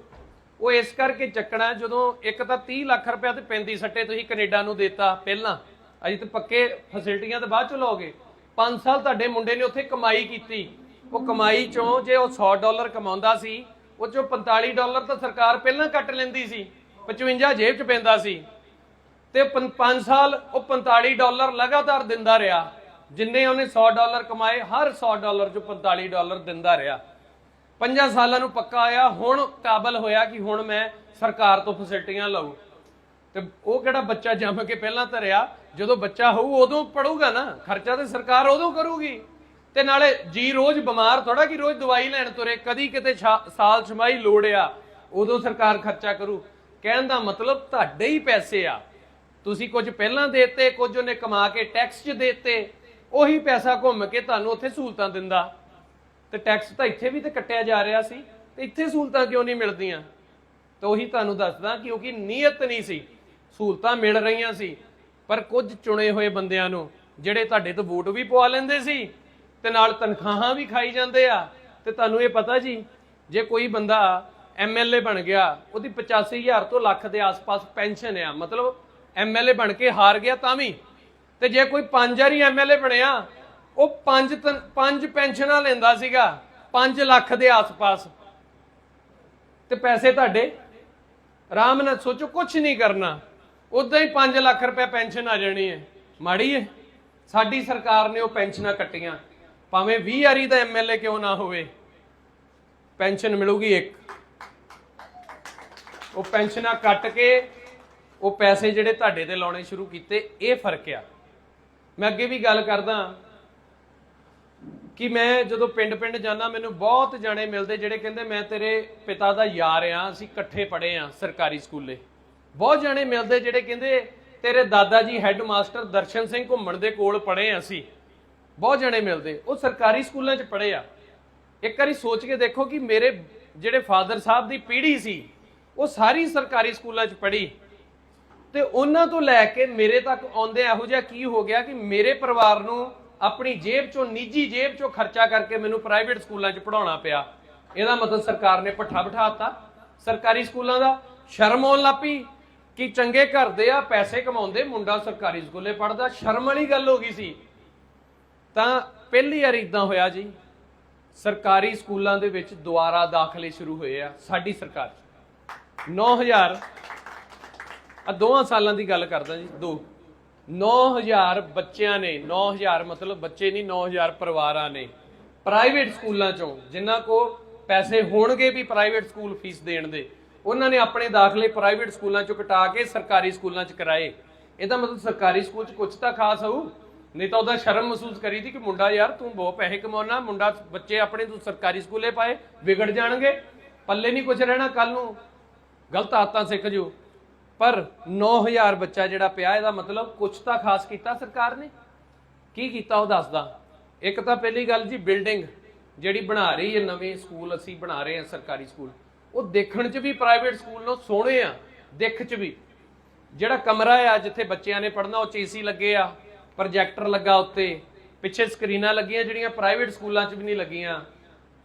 ਉਹ ਇਸ ਕਰਕੇ ਚੱਕਣਾ, ਜਦੋਂ ਇੱਕ ਤਾਂ 30 ਲੱਖ ਰੁਪਇਆ ਤੇ 35 ਸੱਟੇ ਤੁਸੀਂ ਕੈਨੇਡਾ ਨੂੰ ਦਿੱਤਾ ਪਹਿਲਾਂ। ਅਜੇ ਤਾਂ ਪੱਕੇ ਫੈਸਿਲਿਟੀਆਂ ਤੇ ਬਾਅਦ ਚ ਲਓਗੇ। 5 ਸਾਲ ਤੁਹਾਡੇ ਮੁੰਡੇ ਨੇ ਉੱਥੇ ਕਮਾਈ ਕੀਤੀ। ਉਹ ਕਮਾਈ ਚੋਂ ਜੇ ਉਹ 100 ਡਾਲਰ ਕਮਾਉਂਦਾ ਸੀ, ਉਹ ਚੋਂ 45 ਡਾਲਰ ਤਾਂ ਸਰਕਾਰ ਪਹਿਲਾਂ ਕੱਟ ਲੈਂਦੀ ਸੀ 55 ਜੇਬ ਚ ਪੈਂਦਾ ਸੀ। ਤੇ 5 ਸਾਲ ਉਹ 45 ਡਾਲਰ ਲਗਾਤਾਰ ਦਿੰਦਾ ਰਿਹਾ। ਜਿੰਨੇ ਉਹਨੇ 100 ਡਾਲਰ ਕਮਾਏ, ਹਰ 100 ਡਾਲਰ ਚੋਂ 45 ਡਾਲਰ ਦਿੰਦਾ ਰਿਹਾ। ਪੰਜਾਂ ਸਾਲਾਂ ਨੂੰ ਪੱਕਾ ਆਇਆ, ਹੁਣ ਕਾਬਲ ਹੋਇਆ ਕਿ ਹੁਣ ਮੈਂ ਸਰਕਾਰ ਤੋਂ ਫੈਸਿਲਿਟੀਆਂ ਲਵਾਂ ਤੇ ਉਹ ਕਿਹੜਾ ਬੱਚਾ ਜੰਮ ਕੇ ਪਹਿਲਾਂ ਧਰਿਆ, ਜਦੋਂ ਬੱਚਾ ਹੋਊ ਉਦੋਂ ਪੜੂਗਾ ਨਾ, ਖਰਚਾ ਤੇ ਸਰਕਾਰ ਉਦੋਂ ਕਰੂਗੀ। ਤੇ ਨਾਲੇ ਜੀ ਰੋਜ਼ ਬਿਮਾਰ ਥੋੜਾ ਕਿ ਰੋਜ਼ ਦਵਾਈ ਲੈਣ ਤੁਰੇ, ਕਦੀ ਕਿਤੇ ਸਾਲ ਛਮਾਈ ਲੋੜ ਆ ਉਦੋਂ ਸਰਕਾਰ ਖਰਚਾ ਕਰੂ। ਕਹਿਣ ਦਾ ਮਤਲਬ ਤੁਹਾਡੇ ਹੀ ਪੈਸੇ ਆ। ਤੁਸੀਂ ਕੁਝ ਪਹਿਲਾਂ ਦੇਤੇ, ਕੁਝ ਉਹਨੇ ਕਮਾ ਕੇ ਟੈਕਸ 'ਚ ਦੇਤੇ, ਉਹੀ ਪੈਸਾ ਘੁੰਮ ਕੇ ਤੁਹਾਨੂੰ ਉੱਥੇ ਸਹੂਲਤਾਂ ਦਿੰਦਾ। ਤੇ ਟੈਕਸ ਤਾਂ ਇੱਥੇ ਵੀ ਤੇ ਕੱਟਿਆ ਜਾ ਰਿਹਾ ਸੀ, ਤੇ ਇੱਥੇ ਸਹੂਲਤਾਂ ਕਿਉਂ ਨਹੀਂ ਮਿਲਦੀਆਂ? ਤਾਂ ਉਹੀ ਤੁਹਾਨੂੰ ਦੱਸਦਾ ਕਿਉਂਕਿ ਨੀਅਤ ਨਹੀਂ ਸੀ, ਸਹੂਲਤਾਂ ਮਿਲ ਰਹੀਆਂ ਸੀ, ਪਰ ਕੁਝ ਚੁਣੇ ਹੋਏ ਬੰਦਿਆਂ ਨੂੰ, ਜਿਹੜੇ ਤੁਹਾਡੇ ਤੋਂ ਵੋਟ ਵੀ ਪਵਾ ਲੈਂਦੇ ਸੀ ਤੇ ਨਾਲ ਤਨਖਾਹਾਂ ਵੀ ਖਾਈ ਜਾਂਦੇ ਆ। ਤੇ ਤੁਹਾਨੂੰ ਇਹ ਪਤਾ ਜੀ, ਜੇ ਕੋਈ ਬੰਦਾ ਐਮਐਲਏ ਬਣ ਗਿਆ, ਉਹਦੀ 85000 ਤੋਂ ਲੱਖ ਦੇ ਆਸ-ਪਾਸ ਪੈਨਸ਼ਨ ਆ। ਮਤਲਬ ਐਮਐਲਏ ਬਣ ਕੇ ਹਾਰ ਗਿਆ ਤਾਂ ਵੀ। ਤੇ ਜੇ ਕੋਈ ਪੰਜ ਵਾਰੀ ਐਮਐਲਏ ਬਣਿਆ, ਉਹ ਪੰਜ ਤਨ- ਪੰਜ ਪੈਨਸ਼ਨਾਂ ਲੈਂਦਾ ਸੀਗਾ 5 ਲੱਖ ਦੇ ਆਸ-ਪਾਸ। ਤੇ ਪੈਸੇ ਤੁਹਾਡੇ? ਆਰਾਮ ਨਾਲ ਸੋਚੋ ਕੁਝ ਨਹੀਂ ਕਰਨਾ। ਉਦਾਂ ਹੀ 5 ਲੱਖ ਰੁਪਏ ਪੈਨਸ਼ਨ ਆ ਜਾਣੀ ਹੈ। ਮਾੜੀ ਹੈ। ਸਾਡੀ ਸਰਕਾਰ ਨੇ ਉਹ ਪੈਨਸ਼ਨਾਂ ਕੱਟੀਆਂ। ਭਾਵੇਂ 20 ਵਾਰੀ ਦਾ ਐਮਐਲਏ ਕਿਉਂ ਨਾ ਹੋਵੇ, ਪੈਨਸ਼ਨ ਮਿਲੂਗੀ ਇੱਕ। ਉਹ ਪੈਨਸ਼ਨਾਂ ਕੱਟ ਕੇ ਉਹ ਪੈਸੇ ਜਿਹੜੇ ਤੁਹਾਡੇ ਤੇ ਲਾਉਣੇ ਸ਼ੁਰੂ ਕੀਤੇ, ਇਹ ਫ਼ਰਕ ਆ। ਮੈਂ ਅੱਗੇ ਵੀ ਗੱਲ ਕਰਦਾ ਕਿ ਮੈਂ ਜਦੋਂ ਪਿੰਡ-ਪਿੰਡ ਜਾਂਦਾ, ਮੈਨੂੰ ਬਹੁਤ ਜਾਣੇ ਮਿਲਦੇ ਜਿਹੜੇ ਕਹਿੰਦੇ, ਮੈਂ ਤੇਰੇ ਪਿਤਾ ਦਾ ਯਾਰ ਆ, ਅਸੀਂ ਇਕੱਠੇ ਪੜ੍ਹੇ ਆ ਸਰਕਾਰੀ ਸਕੂਲੇ। ਬਹੁਤ ਜਾਣੇ ਮਿਲਦੇ ਜਿਹੜੇ ਕਹਿੰਦੇ, ਤੇਰੇ ਦਾਦਾ ਜੀ ਹੈੱਡ ਮਾਸਟਰ ਦਰਸ਼ਨ ਸਿੰਘ ਘੁੰਮਣ ਦੇ ਕੋਲ ਪੜ੍ਹੇ ਆ ਅਸੀਂ। ਬਹੁਤ ਜਣੇ ਮਿਲਦੇ। ਉਹ ਸਰਕਾਰੀ ਸਕੂਲਾਂ 'ਚ ਪੜ੍ਹੇ ਆ। ਇੱਕ ਵਾਰੀ ਸੋਚ ਕੇ ਦੇਖੋ ਕਿ ਮੇਰੇ ਜਿਹੜੇ ਫਾਦਰ ਸਾਹਿਬ ਦੀ ਪੀੜ੍ਹੀ ਸੀ, ਉਹ ਸਾਰੀ ਸਰਕਾਰੀ ਸਕੂਲਾਂ 'ਚ ਪੜ੍ਹੀ। ਤੇ ਉਹਨਾਂ ਤੋਂ ਲੈ ਕੇ ਮੇਰੇ ਤੱਕ ਆਉਂਦੇ ਇਹੋ ਜਿਹਾ ਕੀ ਹੋ ਗਿਆ ਕਿ ਮੇਰੇ ਪਰਿਵਾਰ ਨੂੰ ਆਪਣੀ ਜੇਬ ਚੋਂ, ਨਿੱਜੀ ਜੇਬ ਚੋਂ ਖਰਚਾ ਕਰਕੇ ਮੈਨੂੰ ਪ੍ਰਾਈਵੇਟ ਸਕੂਲਾਂ 'ਚ ਪੜਾਉਣਾ ਪਿਆ। ਇਹਦਾ ਮਤਲਬ ਸਰਕਾਰ ਨੇ ਪੱਠਾ ਬਿਠਾਤਾ ਸਰਕਾਰੀ ਸਕੂਲਾਂ ਦਾ ਸ਼ਰਮ ਆਉਣ ਲੱਪੀ ਕਿ ਚੰਗੇ ਘਰ ਦੇ ਆ, ਪੈਸੇ ਕਮਾਉਂਦੇ, ਮੁੰਡਾ ਸਰਕਾਰੀ ਸਕੂਲੇ ਪੜਦਾ ਸ਼ਰਮ ਵਾਲੀ ਗੱਲ ਹੋ ਗਈ ਸੀ। ਤਾਂ ਪਹਿਲੀ ਵਾਰ ਇਦਾਂ ਹੋਇਆ ਜੀ। ਸਰਕਾਰੀ ਸਕੂਲਾਂ ਦੇ ਵਿੱਚ ਦੁਆਰਾ ਦਾਖਲੇ ਸ਼ੁਰੂ ਹੋਏ ਆ, ਸਾਡੀ ਸਰਕਾਰ। 'ਚ 9000 ਆ ਦੋਵਾਂ ਸਾਲਾਂ ਦੀ ਗੱਲ ਕਰਦਾ ਜੀ, ਦੋ। 9000 ਬੱਚਿਆਂ ਨੇ 9000 ਮਤਲਬ ਬੱਚੇ ਨਹੀਂ 9000 ਪਰਿਵਾਰਾਂ ਨੇ ਪ੍ਰਾਈਵੇਟ ਸਕੂਲਾਂ ਚੋਂ, ਜਿਨ੍ਹਾਂ ਕੋ ਪੈਸੇ ਹੋਣਗੇ ਵੀ ਪ੍ਰਾਈਵੇਟ ਸਕੂਲ ਫੀਸ ਦੇਣ ਦੇ, ਉਹਨਾਂ ਨੇ ਆਪਣੇ ਦਾਖਲੇ ਪ੍ਰਾਈਵੇਟ ਸਕੂਲਾਂ ਚੋਂ ਕਟਾ ਕੇ ਸਰਕਾਰੀ ਸਕੂਲਾਂ 'ਚ ਕਰਾਏ। ਇਹਦਾ ਮਤਲਬ ਸਰਕਾਰੀ ਸਕੂਲ 'ਚ ਕੁਝ ਤਾਂ ਖਾਸ ਹੋਊ। ਨਹੀਂ ਤਾਂ ਉਹਦਾ ਸ਼ਰਮ ਮਹਿਸੂਸ ਕਰੀ ਦੀ ਕਿ ਮੁੰਡਾ ਯਾਰ ਤੂੰ ਬਹੁਤ ਪੈਸੇ ਕਮਾਉਣਾ, ਮੁੰਡਾ ਬੱਚੇ ਆਪਣੇ ਤੂੰ ਸਰਕਾਰੀ ਸਕੂਲੇ ਪਾਏ, ਵਿਗੜ ਜਾਣਗੇ, ਪੱਲੇ ਨਹੀਂ ਕੁਝ ਰਹਿਣਾ ਕੱਲ ਨੂੰ। ਗਲਤ ਆਦਤਾਂ ਸਿੱਖ ਜੋ ਪਰ 9000 ਬੱਚਾ ਜਿਹੜਾ ਪਿਆ, ਇਹਦਾ ਮਤਲਬ ਕੁਝ ਤਾਂ ਖਾਸ ਕੀਤਾ ਸਰਕਾਰ ਨੇ? ਕੀ ਕੀਤਾ ਉਹ ਦੱਸਦਾ? ਇੱਕ ਤਾਂ ਪਹਿਲੀ ਗੱਲ ਜੀ, ਬਿਲਡਿੰਗ ਜਿਹੜੀ ਬਣਾ ਰਹੀ ਹੈ, ਨਵੇਂ ਸਕੂਲ ਅਸੀਂ ਬਣਾ ਰਹੇ ਹਾਂ, ਸਰਕਾਰੀ ਸਕੂਲ। ਉਹ ਦੇਖਣ 'ਚ ਵੀ ਪ੍ਰਾਈਵੇਟ ਸਕੂਲ ਨਾਲੋਂ ਸੋਹਣੇ ਆ, ਦਿੱਖ 'ਚ ਵੀ। ਜਿਹੜਾ ਕਮਰਾ ਆ, ਜਿੱਥੇ ਬੱਚਿਆਂ ਨੇ ਪੜਨਾ ਉਹ 'ਚ ਏਸੀ ਲੱਗੇ ਆ। ਪ੍ਰੋਜੈਕਟਰ ਲੱਗਾ ਉੱਤੇ। ਪਿੱਛੇ ਸਕਰੀਨਾਂ ਲੱਗੀਆਂ ਜਿਹੜੀਆਂ ਪ੍ਰਾਈਵੇਟ ਸਕੂਲਾਂ 'ਚ ਵੀ ਨਹੀਂ ਲੱਗੀਆਂ।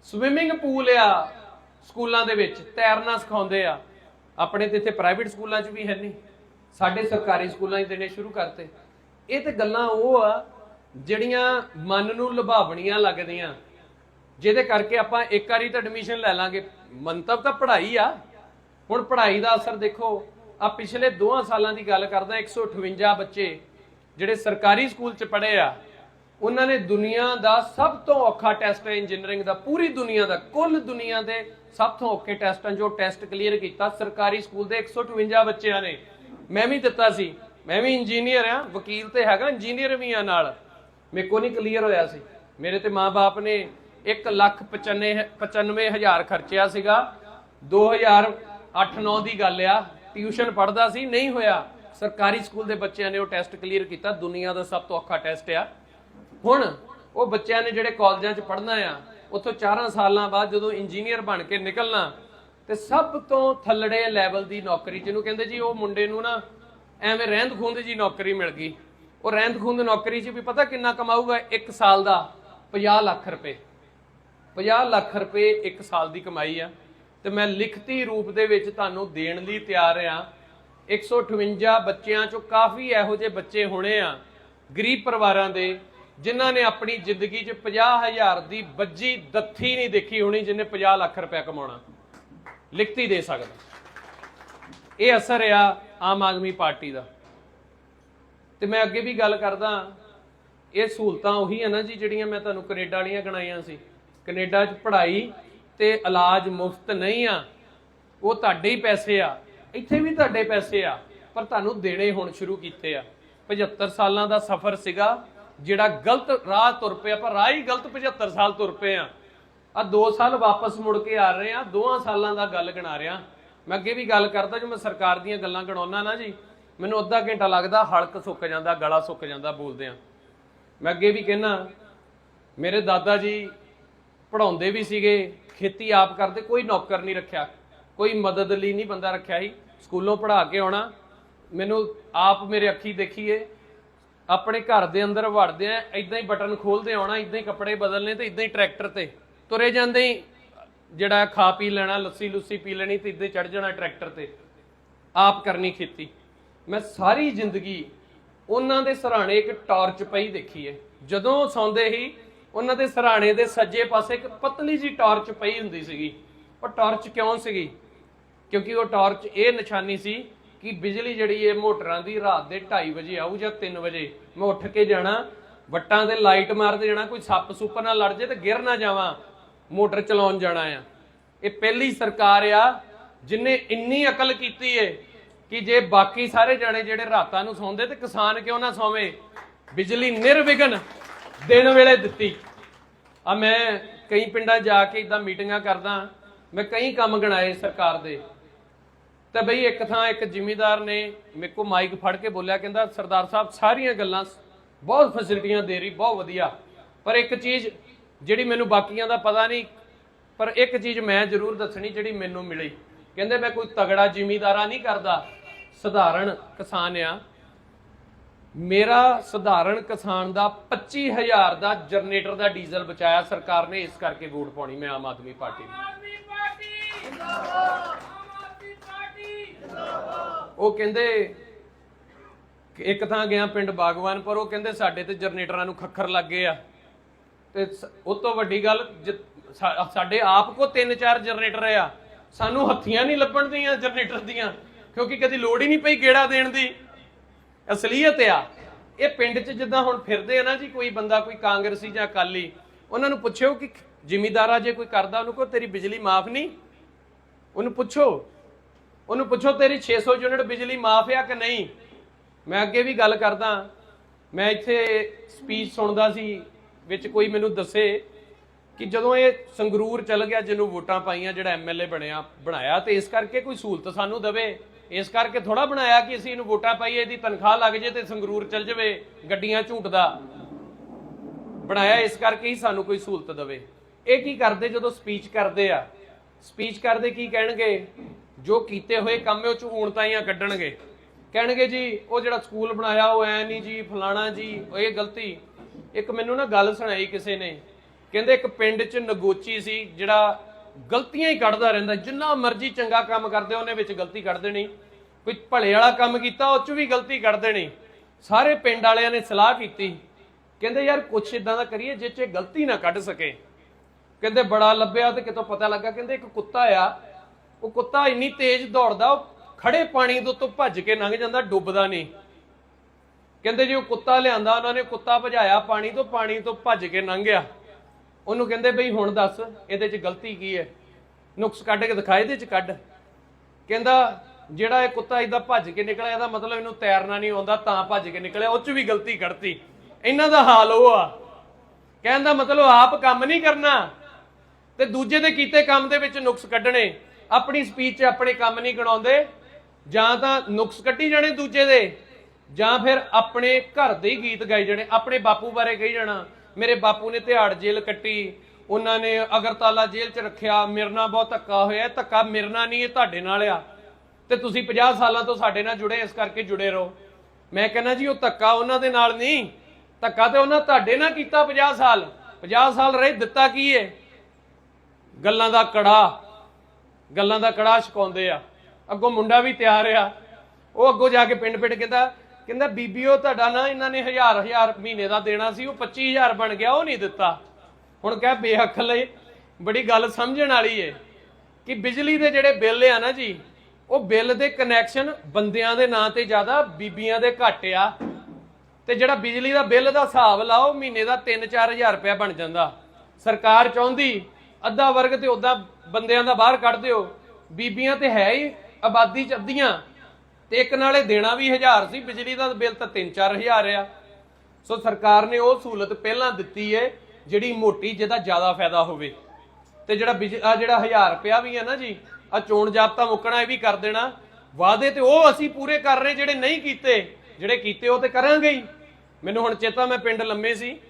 ਸਵਿਮਿੰਗ ਪੂਲ ਆ ਸਕੂਲਾਂ ਦੇ ਵਿੱਚ, ਤੈਰਨਾ ਸਿਖਾਉਂਦੇ ਆ। ਆਪਣੇ ਤੇ ਇੱਥੇ ਪ੍ਰਾਈਵੇਟ ਸਕੂਲਾਂ 'ਚ ਵੀ ਹੈ ਨਹੀਂ। ਸਾਡੇ ਸਰਕਾਰੀ ਸਕੂਲਾਂ 'ਚ ਦੇਣੇ ਸ਼ੁਰੂ ਕਰਤੇ। ਇਹ ਤੇ ਗੱਲਾਂ ਉਹ ਆ ਜਿਹੜੀਆਂ ਮਨ ਨੂੰ ਲੁਭਾਵਣੀਆਂ ਲੱਗਦੀਆਂ। ਜਿਹਦੇ ਕਰਕੇ ਆਪਾਂ ਇੱਕ ਵਾਰੀ ਤਾਂ ਐਡਮਿਸ਼ਨ ਲੈ ਲਾਂਗੇ। ਮੰਤਵ ਤਾਂ ਪੜ੍ਹਾਈ ਆ। ਹੁਣ ਪੜ੍ਹਾਈ ਦਾ ਅਸਰ ਦੇਖੋ ਆ ਪਿਛਲੇ 2 ਸਾਲਾਂ ਦੀ ਗੱਲ ਕਰਦਾ 158 ਬੱਚੇ ਜਿਹੜੇ ਸਰਕਾਰੀ ਸਕੂਲ 'ਚ ਪੜ੍ਹੇ ਆ, ਉਹਨਾਂ ਨੇ ਦੁਨੀਆ ਦਾ ਸਭ ਤੋਂ ਔਖਾ ਟੈਸਟ ਹੈ ਇੰਜੀਨੀਅਰਿੰਗ ਦਾ, ਪੂਰੀ ਦੁਨੀਆ ਦਾ, ਕੁੱਲ ਦੁਨੀਆ ਦੇ ਸਭ ਤੋਂ ਔਖੇ ਟੈਸਟਾਂ ਜੋ ਟੈਸਟ ਕਲੀਅਰ ਕੀਤਾ, ਸਰਕਾਰੀ ਸਕੂਲ ਦੇ 158 ਬੱਚਿਆਂ ਨੇ। ਮੈਂ ਵੀ ਦਿੱਤਾ ਸੀ। ਮੈਂ ਵੀ ਇੰਜੀਨੀਅਰ ਆ, ਵਕੀਲ ਤੇ ਹੈਗਾ ਇੰਜੀਨੀਅਰ ਵੀ ਆ ਨਾਲ। ਮੇਰੇ ਕੋ ਨਹੀਂ ਕਲੀਅਰ ਹੋਇਆ ਸੀ। ਮੇਰੇ ਤੇ ਮਾਪੇ ਨੇ 1 ਲੱਖ 95 ਹਜ਼ਾਰ ਖਰਚਿਆ ਸੀਗਾ। 2008-9 ਦੀ ਗੱਲ ਆ, ਟਿਊਸ਼ਨ ਪੜ੍ਹਦਾ ਸੀ, ਨਹੀਂ ਹੋਇਆ। ਸਰਕਾਰੀ ਸਕੂਲ ਦੇ ਬੱਚਿਆਂ ਨੇ ਉਹ ਟੈਸਟ ਕਲੀਅਰ ਕੀਤਾ, ਦੁਨੀਆ ਦਾ ਸਭ ਤੋਂ ਔਖਾ ਟੈਸਟ ਆ। ਹੁਣ ਉਹ ਬੱਚਿਆਂ ਨੇ ਜਿਹੜੇ ਕਾਲਜਾਂ 'ਚ ਪੜ੍ਹਨਾ ਆ, ਉੱਥੋਂ 4 ਸਾਲਾਂ ਬਾਅਦ ਜਦੋਂ ਇੰਜੀਨੀਅਰ ਬਣ ਕੇ ਨਿਕਲਣਾ, ਤੇ ਸਭ ਤੋਂ ਥੱਲੜੇ ਲੈਵਲ ਦੀ ਨੌਕਰੀ, ਜਿਹਨੂੰ ਕਹਿੰਦੇ ਜੀ ਉਹ ਮੁੰਡੇ ਨੂੰ ਨਾ ਐਵੇਂ ਰਹਿੰਦ ਖੂੰਦ ਜੀ ਨੌਕਰੀ ਮਿਲ ਗਈ। ਉਹ ਰਹਿੰਦ ਖੂੰਦ ਨੌਕਰੀ 'ਚ ਵੀ ਪਤਾ ਕਿੰਨਾ ਕਮਾਊਗਾ? 1 ਸਾਲ ਦਾ 50 ਲੱਖ ਰੁਪਏ। 50 ਲੱਖ ਰੁਪਏ 1 ਸਾਲ ਦੀ ਕਮਾਈ ਆ। ਤੇ ਮੈਂ ਲਿਖਤੀ ਰੂਪ ਦੇ ਵਿੱਚ ਤੁਹਾਨੂੰ ਦੇਣ ਲਈ ਤਿਆਰ ਆ। 158 ਬੱਚਿਆਂ ਚੋਂ ਕਾਫੀ ਇਹੋ ਜਿਹੇ ਬੱਚੇ ਹੋਣੇ ਆ, ਗਰੀਬ ਪਰਿਵਾਰਾਂ ਦੇ, ਜਿਨ੍ਹਾਂ ਨੇ ਆਪਣੀ ਜ਼ਿੰਦਗੀ 'ਚ 50000 ਦੀ ਬੱਜੀ ਦੱਥੀ ਨਹੀਂ ਦੇਖੀ ਹੋਣੀ ਜਿਹਨੇ 50 ਲੱਖ ਰੁਪਏ ਕਮਾਉਣਾ। ਲਿਖਤੀ ਦੇ ਸਕਦਾ। ਇਹ ਅਸਰ ਆ ਆਮ ਆਦਮੀ ਪਾਰਟੀ ਦਾ। ਤੇ ਮੈਂ ਅੱਗੇ ਵੀ ਗੱਲ ਕਰਦਾ, ਇਹ ਸਹੂਲਤਾਂ ਉਹੀ ਆ ਨਾ ਜੀ, ਜਿਹੜੀਆਂ ਮੈਂ ਤੁਹਾਨੂੰ ਕੈਨੇਡਾ ਵਾਲੀਆਂ ਗਣਾਈਆਂ ਸੀ। ਕੈਨੇਡਾ 'ਚ ਪੜ੍ਹਾਈ ਤੇ ਇਲਾਜ ਮੁਫਤ ਨਹੀਂ ਆ, ਉਹ ਤੁਹਾਡੇ ਹੀ ਪੈਸੇ ਆ। ਇੱਥੇ ਵੀ ਤੁਹਾਡੇ ਪੈਸੇ ਆ, ਪਰ ਤੁਹਾਨੂੰ ਦੇਣੇ ਹੁਣ ਸ਼ੁਰੂ ਕੀਤੇ ਆ। 75 ਸਾਲਾਂ ਦਾ ਸਫ਼ਰ ਸੀਗਾ, ਜਿਹੜਾ ਗਲਤ ਰਾਹ ਤੁਰ ਪਿਆ ਪਰ ਰਾਹ ਹੀ ਗਲਤ 75 ਸਾਲ ਤੁਰ ਪਏ ਆ। ਆ 2 ਸਾਲ ਵਾਪਸ ਮੁੜ ਕੇ ਆ ਰਹੇ ਆ, ਦੋਹਾਂ ਸਾਲਾਂ ਦਾ ਗੱਲ ਗਣਾ ਰਿਹਾ। ਮੈਂ ਅੱਗੇ ਵੀ ਗੱਲ ਕਰਦਾ, ਜੋ ਮੈਂ ਸਰਕਾਰ ਦੀਆਂ ਗੱਲਾਂ ਗਣਾਉਣਾ ਨਾ ਜੀ, ਮੈਨੂੰ ਅੱਧਾ ਘੰਟਾ ਲੱਗਦਾ, ਹਲਕ ਸੁੱਕ ਜਾਂਦਾ, ਗਲਾ ਸੁੱਕ ਜਾਂਦਾ ਬੋਲਦਿਆਂ। ਮੈਂ ਅੱਗੇ ਵੀ ਕਹਿਣਾ ਮੇਰੇ ਦਾਦਾ ਜੀ ਪੜਾਉਂਦੇ ਵੀ ਸੀਗੇ, ਖੇਤੀ ਆਪ ਕਰਦੇ, ਕੋਈ ਨੌਕਰ ਨਹੀਂ ਰੱਖਿਆ। ਕੋਈ ਮਦਦ ਲਈ ਨਹੀਂ ਬੰਦਾ ਰੱਖਿਆ ਸੀ। ਸਕੂਲੋਂ ਪੜ੍ਹਾ ਕੇ ਆਉਣਾ। ਮੈਨੂੰ ਆਪ ਮੇਰੇ ਅੱਖੀ ਦੇਖੀਏ। ਆਪਣੇ ਘਰ ਦੇ ਅੰਦਰ ਵੜਦੇ ਆ ਇਦਾਂ ਹੀ ਬਟਨ ਖੋਲਦੇ ਆਉਣਾ ਇਦਾਂ ਹੀ ਕੱਪੜੇ ਬਦਲਨੇ ਤੇ ਇਦਾਂ ਹੀ ਟਰੈਕਟਰ ਤੇ। ਤੁਰੇ ਜਾਂਦੇ ਹੀ ਜਿਹੜਾ ਖਾ ਪੀ ਲੈਣਾ, ਲੱਸੀ ਲੁੱਸੀ ਪੀ ਲੈਣੀ ਤੇ ਇਦਾਂ ਚੜ ਜਾਣਾ ਟਰੈਕਟਰ ਤੇ। ਆਪ ਕਰਨੀ ਖੇਤੀ। ਮੈਂ ਸਾਰੀ ਜ਼ਿੰਦਗੀ ਉਹਨਾਂ ਦੇ ਸਰਾਣੇ ਇੱਕ ਟਾਰਚ ਪਈ ਦੇਖੀ ਹੈ ਜਦੋਂ ਸੌਂਦੇ ਹੀ ਉਹਨਾਂ ਦੇ ਸਰਾਣੇ ਦੇ ਸੱਜੇ ਪਾਸੇ ਇੱਕ ਪਤਲੀ ਜੀ ਟਾਰਚ ਪਈ ਹੁੰਦੀ ਸੀਗੀ। ਉਹ ਟਾਰਚ ਕਿਉਂ ਸੀਗੀ? ਕਿਉਂਕਿ ਉਹ ਟਾਰਚ ਇਹ ਨਿਸ਼ਾਨੀ ਸੀ ਕਿ ਬਿਜਲੀ ਜਿਹੜੀ ਹੈ ਮੋਟਰਾਂ ਦੀ ਰਾਤ ਦੇ 2:30 ਵਜੇ ਆਊ ਜਾਂ 3 ਵਜੇ, ਮੈਂ ਉੱਠ ਕੇ ਜਾਣਾ, ਵੱਟਾਂ ਤੇ ਲਾਈਟ ਮਾਰਦੇ ਜਾਣਾ, ਕੋਈ ਸੱਪ ਸੁੱਪ ਨਾਲ ਲੜ ਜੇ ਤੇ ਗਿਰ ਨਾ ਜਾਵਾਂ, ਮੋਟਰ ਚਲਾਉਣ ਜਾਣਾ ਆ। ਇਹ ਪਹਿਲੀ ਸਰਕਾਰ ਆ, ਜਿਨੇ ਇੰਨੀ ਅਕਲ ਕੀਤੀ ਏ ਕਿ ਜੇ ਬਾਕੀ ਸਾਰੇ ਜਾਣੇ ਜਿਹੜੇ ਰਾਤਾਂ ਨੂੰ ਸੌਂਦੇ ਤੇ ਕਿਸਾਨ ਕਿਉਂ ਨਾ ਸੌਵੇ, ਬਿਜਲੀ ਨਿਰਵਿਘਨ ਦਿਨ ਵੇਲੇ ਦਿੱਤੀ। ਆ ਮੈਂ ਕਈ ਪਿੰਡਾਂ ਜਾ ਕੇ ਇਦਾਂ ਮੀਟਿੰਗਾਂ ਕਰਦਾ, ਮੈਂ ਕਈ ਕੰਮ ਗਣਾਏ ਸਰਕਾਰ ਦੇ। ਤਾਂ ਬਈ ਇੱਕ ਥਾਂ ਇੱਕ ਜ਼ਿਮੀਦਾਰ ਨੇ ਮੇਰੇ ਕੋ ਮਾਈਕ ਫੜ ਕੇ ਬੋਲਿਆ, ਕਹਿੰਦਾ, ਸਰਦਾਰ ਸਾਹਿਬ, ਸਾਰੀਆਂ ਗੱਲਾਂ ਬਹੁਤ ਫੈਸਿਲਿਟੀਆਂ ਦੇ ਰਹੀ, ਬਹੁਤ ਵਧੀਆ। ਪਰ ਇੱਕ ਚੀਜ਼ ਜਿਹੜੀ ਮੈਨੂੰ ਬਾਕੀਆਂ ਦਾ ਪਤਾ ਨਹੀਂ, ਪਰ ਇੱਕ ਚੀਜ਼ ਮੈਂ ਜ਼ਰੂਰ ਦੱਸਣੀ ਜਿਹੜੀ ਮੈਨੂੰ ਮਿਲੀ। ਕਹਿੰਦੇ, ਮੈਂ ਕੋਈ ਤਗੜਾ ਜ਼ਿਮੀਦਾਰਾ ਨਹੀਂ ਕਰਦਾ। ਸਧਾਰਨ ਕਿਸਾਨ ਆ। ਮੇਰਾ ਸਧਾਰਨ ਕਿਸਾਨ ਦਾ 25000 ਦਾ ਜਨਰੇਟਰ ਦਾ ਡੀਜ਼ਲ ਬਚਾਇਆ ਸਰਕਾਰ ਨੇ, ਇਸ ਕਰਕੇ ਵੋਟ ਪਾਉਣੀ ਮੈਂ ਆਮ ਆਦਮੀ ਪਾਰਟੀ ਨੂੰ ਆਦਮੀ ਪਾਰਟੀ ਜਿੰਦਾਬਾਦ ਆਮ ਆਦਮੀ ਪਾਰਟੀ ਉਹ ਕਹਿੰਦੇ ਇੱਕ ਥਾਂ ਗਿਆ ਪਿੰਡ ਬਾਗਵਾਨ, ਪਰ ਉਹ ਕਹਿੰਦੇ ਸਾਡੇ ਤੇ ਜਨਰੇਟਰਾਂ ਨੂੰ ਖੱਖਰ ਲੱਗ ਗਏ ਆ। ਤੇ ਉਹ ਤੋਂ ਵੱਡੀ ਗੱਲ ਸਾਡੇ ਆਪ ਕੋ ਤਿੰਨ ਚਾਰ ਜਨਰੇਟਰ ਆ, ਸਾਨੂੰ ਹੱਥੀਆਂ ਨਹੀਂ ਲੱਭਣ ਦੀਆਂ ਜਨਰੇਟਰ ਦੀਆਂ, ਕਿਉਂਕਿ ਕਦੀ ਲੋੜ ਹੀ ਨਹੀਂ ਪਈ ਗੇੜਾ ਦੇਣ ਦੀ। ਅਸਲੀਅਤ ਆ, ਇਹ ਪਿੰਡ 'ਚ ਜਿੱਦਾਂ ਹੁਣ ਫਿਰਦੇ ਆ ਨਾ ਜੀ, ਕੋਈ ਬੰਦਾ, ਕੋਈ ਕਾਂਗਰਸੀ ਜਾਂ ਅਕਾਲੀ, ਉਹਨਾਂ ਨੂੰ ਪੁੱਛਿਓ ਕਿ ਜ਼ਿਮੀਦਾਰਾ ਜੇ ਕੋਈ ਕਰਦਾ, ਉਹਨੂੰ ਕੋ ਤੇਰੀ ਬਿਜਲੀ ਮਾਫ ਨਹੀਂ। ਉਹਨੂੰ ਪੁੱਛੋ। ਉਹਨੂੰ ਪੁੱਛੋ ਤੇਰੀ 600 ਯੂਨਿਟ ਬਿਜਲੀ ਮਾਫ ਆ ਕਿ ਨਹੀਂ? ਮੈਂ ਅੱਗੇ ਵੀ ਗੱਲ ਕਰਦਾ। ਮੈਂ ਇੱਥੇ ਸਪੀਚ ਸੁਣਦਾ ਸੀ, ਵਿੱਚ ਕੋਈ ਮੈਨੂੰ ਦੱਸੇ ਕਿ ਜਦੋਂ ਇਹ ਸੰਗਰੂਰ ਚੱਲ ਗਿਆ, ਜਿਹਨੂੰ ਵੋਟਾਂ ਪਾਈਆਂ, ਜਿਹੜਾ ਐਮਐਲਏ ਬਣਿਆ, ਬਣਾਇਆ, ਤੇ ਇਸ ਕਰਕੇ ਕੋਈ ਸਹੂਲਤ ਸਾਨੂੰ ਦਵੇ। ਇਸ ਕਰਕੇ ਥੋੜਾ ਬਣਾਇਆ ਕਿ ਅਸੀਂ ਇਹਨੂੰ ਵੋਟਾਂ ਪਾਈਏ, ਇਹਦੀ ਤਨਖਾਹ ਲੱਗ ਜੇ ਤੇ ਸੰਗਰੂਰ ਚੱਲ ਜਾਵੇ, ਗੱਡੀਆਂ ਝੂਟਦਾ। ਬਣਾਇਆ, ਇਸ ਕਰਕੇ ਹੀ ਸਾਨੂੰ ਕੋਈ ਸਹੂਲਤ ਦਵੇ। ਇਹ ਕੀ ਕਰਦੇ ਜਦੋਂ ਸਪੀਚ ਕਰਦੇ ਆ? ਸਪੀਚ ਕਰਦੇ ਕੀ ਕਹਿਣਗੇ? ਜੋ ਕੀਤੇ ਹੋਏ ਕੰਮ ਉਹ ਚ ਊਣਤਾਈਆਂ ਕੱਢਣਗੇ। ਕਹਿਣਗੇ ਜੀ, ਉਹ ਜਿਹੜਾ ਸਕੂਲ ਬਣਾਇਆ, ਉਹ ਐ ਨਹੀਂ ਜੀ, ਫਲਾਣਾ ਜੀ, ਉਹ ਇਹ ਗਲਤੀ। ਇੱਕ ਮੈਨੂੰ ਨਾ ਗੱਲ ਸੁਣਾਈ ਕਿਸੇ ਨੇ। ਕਹਿੰਦੇ ਇੱਕ ਪਿੰਡ 'ਚ ਨਗੋਚੀ ਸੀ, ਜਿਹੜਾ ਗਲਤੀਆਂ ਹੀ ਕੱਢਦਾ ਰਹਿੰਦਾ। ਜਿੰਨਾ ਮਰਜ਼ੀ ਚੰਗਾ ਕੰਮ ਕਰਦੇ, ਉਹਨੇ ਵਿੱਚ ਗਲਤੀ ਕੱਢ ਦੇਣੀ। ਕੋਈ ਭਲੇ ਵਾਲਾ ਕੰਮ ਕੀਤਾ, ਉਹ 'ਚ ਵੀ ਗਲਤੀ ਕੱਢ ਦੇਣੀ। ਸਾਰੇ ਪਿੰਡ ਵਾਲਿਆਂ ਨੇ ਸਲਾਹ ਕੀਤੀ। ਕਹਿੰਦੇ, ਯਾਰ, ਕੁਛ ਇਦਾਂ ਦਾ ਕਰੀਏ ਜਿਹ 'ਚ ਗਲਤੀ ਨਾ ਕੱਢ ਸਕੇ। ਕਹਿੰਦੇ, ਬੜਾ ਲੱਭਿਆ ਤੇ ਕਿਤੋਂ ਪਤਾ ਲੱਗਾ? ਕਹਿੰਦੇ, ਇੱਕ ਕੁੱਤਾ ਆ ਉਹ ਕੁੱਤਾ ਇੰਨੀ ਤੇਜ਼ ਦੌੜਦਾ, ਉਹ ਖੜੇ ਪਾਣੀ ਦੇ ਉੱਤੋਂ ਭੱਜ ਕੇ ਲੰਘ ਜਾਂਦਾ, ਡੁੱਬਦਾ ਨਹੀਂ। ਕਹਿੰਦੇ ਜੀ ਉਹ ਕੁੱਤਾ ਲਿਆਂਦਾ, ਉਹਨਾਂ ਨੇ ਕੁੱਤਾ ਭਜਾਇਆ, ਪਾਣੀ ਤੋਂ ਪਾਣੀ ਤੋਂ ਭੱਜ ਕੇ ਲੰਘ ਗਿਆ। ਉਹਨੂੰ ਕਹਿੰਦੇ ਬਈ ਹੁਣ ਦੱਸ, ਇਹਦੇ 'ਚ ਗਲਤੀ ਕੀ ਹੈ? ਨੁਕਸ ਕੱਢ ਕੇ ਦਿਖਾ, ਇਹਦੇ 'ਚ ਕੱਢ। ਕਹਿੰਦਾ, ਜਿਹੜਾ ਇਹ ਕੁੱਤਾ ਇਦਾਂ ਭੱਜ ਕੇ ਨਿਕਲਿਆ, ਇਹਦਾ ਮਤਲਬ ਇਹਨੂੰ ਤੈਰਨਾ ਨਹੀਂ ਆਉਂਦਾ, ਤਾਂ ਭੱਜ ਕੇ ਨਿਕਲਿਆ, ਉਹ 'ਚ ਵੀ ਗਲਤੀ ਕਰਤੀ। ਇਹਨਾਂ ਦਾ ਹਾਲ ਉਹ ਆ। ਕਹਿਣ ਦਾ ਮਤਲਬ ਆਪ ਕੰਮ ਨਹੀਂ ਕਰਨਾ, ਤੇ ਦੂਜੇ ਦੇ ਕੀਤੇ ਕੰਮ ਦੇ ਵਿੱਚ ਨੁਕਸ ਕੱਢਣੇ। ਆਪਣੀ ਸਪੀਚ 'ਚ ਆਪਣੇ ਕੰਮ ਨਹੀਂ ਗਣਾਉਂਦੇ, ਜਾਂ ਤਾਂ ਨੁਕਸ ਕੱਢੀ ਜਾਣੇ ਦੂਜੇ ਦੇ, ਜਾਂ ਫਿਰ ਆਪਣੇ ਘਰ ਦੇ ਹੀ ਗੀਤ ਗਾਈ ਜਾਣੇ, ਆਪਣੇ ਬਾਪੂ ਬਾਰੇ ਕਹੀ ਜਾਣਾ, ਮੇਰੇ ਬਾਪੂ ਨੇ ਤਿਹਾੜ ਜੇਲ੍ਹ ਕੱਟੀ, ਉਹਨਾਂ ਨੇ ਅਗਰਤਾਲਾ ਜੇਲ੍ਹ 'ਚ ਰੱਖਿਆ, ਮੇਰੇ ਨਾਲ ਬਹੁਤ ਧੱਕਾ ਹੋਇਆ ਧੱਕਾ ਮੇਰੇ ਨਾਲ ਨਹੀਂ, ਇਹ ਤੁਹਾਡੇ ਨਾਲ ਆ। ਤੇ ਤੁਸੀਂ 50 ਸਾਲਾਂ ਤੋਂ ਸਾਡੇ ਨਾਲ ਜੁੜੇ, ਇਸ ਕਰਕੇ ਜੁੜੇ ਰਹੋ। ਮੈਂ ਕਹਿੰਦਾ ਜੀ, ਉਹ ਧੱਕਾ ਉਹਨਾਂ ਦੇ ਨਾਲ ਨਹੀਂ, ਧੱਕਾ ਤੇ ਉਹਨਾਂ ਤੁਹਾਡੇ ਨਾਲ ਕੀਤਾ 50 ਸਾਲ। 50 ਸਾਲ ਰਹੇ, ਦਿੱਤਾ ਕੀ ਏ? ਗੱਲਾਂ ਦਾ ਕੜਾ। ਗੱਲਾਂ ਦਾ ਕੜਾ ਛਕਾਉਂਦੇ ਆ। ਅੱਗੋਂ ਮੁੰਡਾ ਵੀ ਤਿਆਰ ਆ। ਉਹ ਅੱਗੋਂ ਜਾ ਕੇ ਪਿੰਡ ਪਿੰਡ ਕਹਿੰਦਾ ਕਹਿੰਦਾ ਬੀਬੀਓ ਤੁਹਾਡਾ ਨਾ ਇਹਨਾਂ ਨੇ ਹਜ਼ਾਰ ਹਜ਼ਾਰ ਮਹੀਨੇ ਦਾ ਦੇਣਾ ਸੀ, ਉਹ 25000 ਬਣ ਗਿਆ, ਉਹ ਨਹੀਂ ਦਿੱਤਾ। ਹੁਣ ਕਹਿ ਬੇਅਕਲ ਬੜੀ ਗੱਲ ਸਮਝਣ ਵਾਲੀ ਏ ਕਿ ਬਿਜਲੀ ਦੇ ਜਿਹੜੇ ਬਿੱਲ ਆ ਨਾ ਜੀ, ਉਹ ਬਿੱਲ ਦੇ ਕਨੈਕਸ਼ਨ ਬੰਦਿਆਂ ਦੇ ਨਾਂ ਤੇ ਜ਼ਿਆਦਾ, ਬੀਬੀਆਂ ਦੇ ਘੱਟ ਆ। ਤੇ ਜਿਹੜਾ ਬਿਜਲੀ ਦਾ ਬਿੱਲ ਦਾ ਹਿਸਾਬ ਲਾਓ ਮਹੀਨੇ ਦਾ 3-4000 ਰੁਪਇਆ ਬਣ ਜਾਂਦਾ। ਸਰਕਾਰ ਚਾਹੁੰਦੀ, ਅੱਧਾ ਵਰਗ ਤੇ ਉਦਾਂ ਬੰਦਿਆਂ ਦਾ ਬਾਹਰ ਕੱਢ ਦਿਓ। ਬੀਬੀਆਂ ਤੇ ਹੈ ਹੀ ਆਬਾਦੀ ਚ ਅੱਧੀਆਂ। ਤੇ ਇੱਕ ਨਾਲੇ ਦੇਣਾ ਵੀ 1000 ਸੀ, ਬਿਜਲੀ ਦਾ ਬਿੱਲ ਤਾਂ 3-4000 ਆ। ਸੋ ਸਰਕਾਰ ਨੇ ਉਹ ਸਹੂਲਤ ਪਹਿਲਾਂ ਦਿੱਤੀ ਏ, ਜਿਹੜੀ ਮੋਟੀ ਜਿਹਦਾ ਜ਼ਿਆਦਾ ਫਾਇਦਾ ਹੋਵੇ। ਤੇ ਜਿਹੜਾ ਬਿਜ- ਆਹ ਜਿਹੜਾ 1000 ਰੁਪਇਆ ਵੀ ਹੈ ਨਾ ਜੀ ਆ ਚੋਣ ਜਾਬਤਾ ਮੁੱਕਣਾ ਇਹ ਵੀ ਕਰ ਦੇਣਾ। ਵਾਅਦੇ ਤੇ ਉਹ ਅਸੀਂ ਪੂਰੇ ਕਰ ਰਹੇ ਜਿਹੜੇ ਨਹੀਂ ਕੀਤੇ, ਜਿਹੜੇ ਕੀਤੇ ਉਹ ਤੇ ਕਰਾਂਗੇ ਹੀ। ਮੈਨੂੰ ਹੁਣ ਚੇਤਾ ਮੈਂ ਪਿੰਡ ਲੰਮੇ ਸੀ।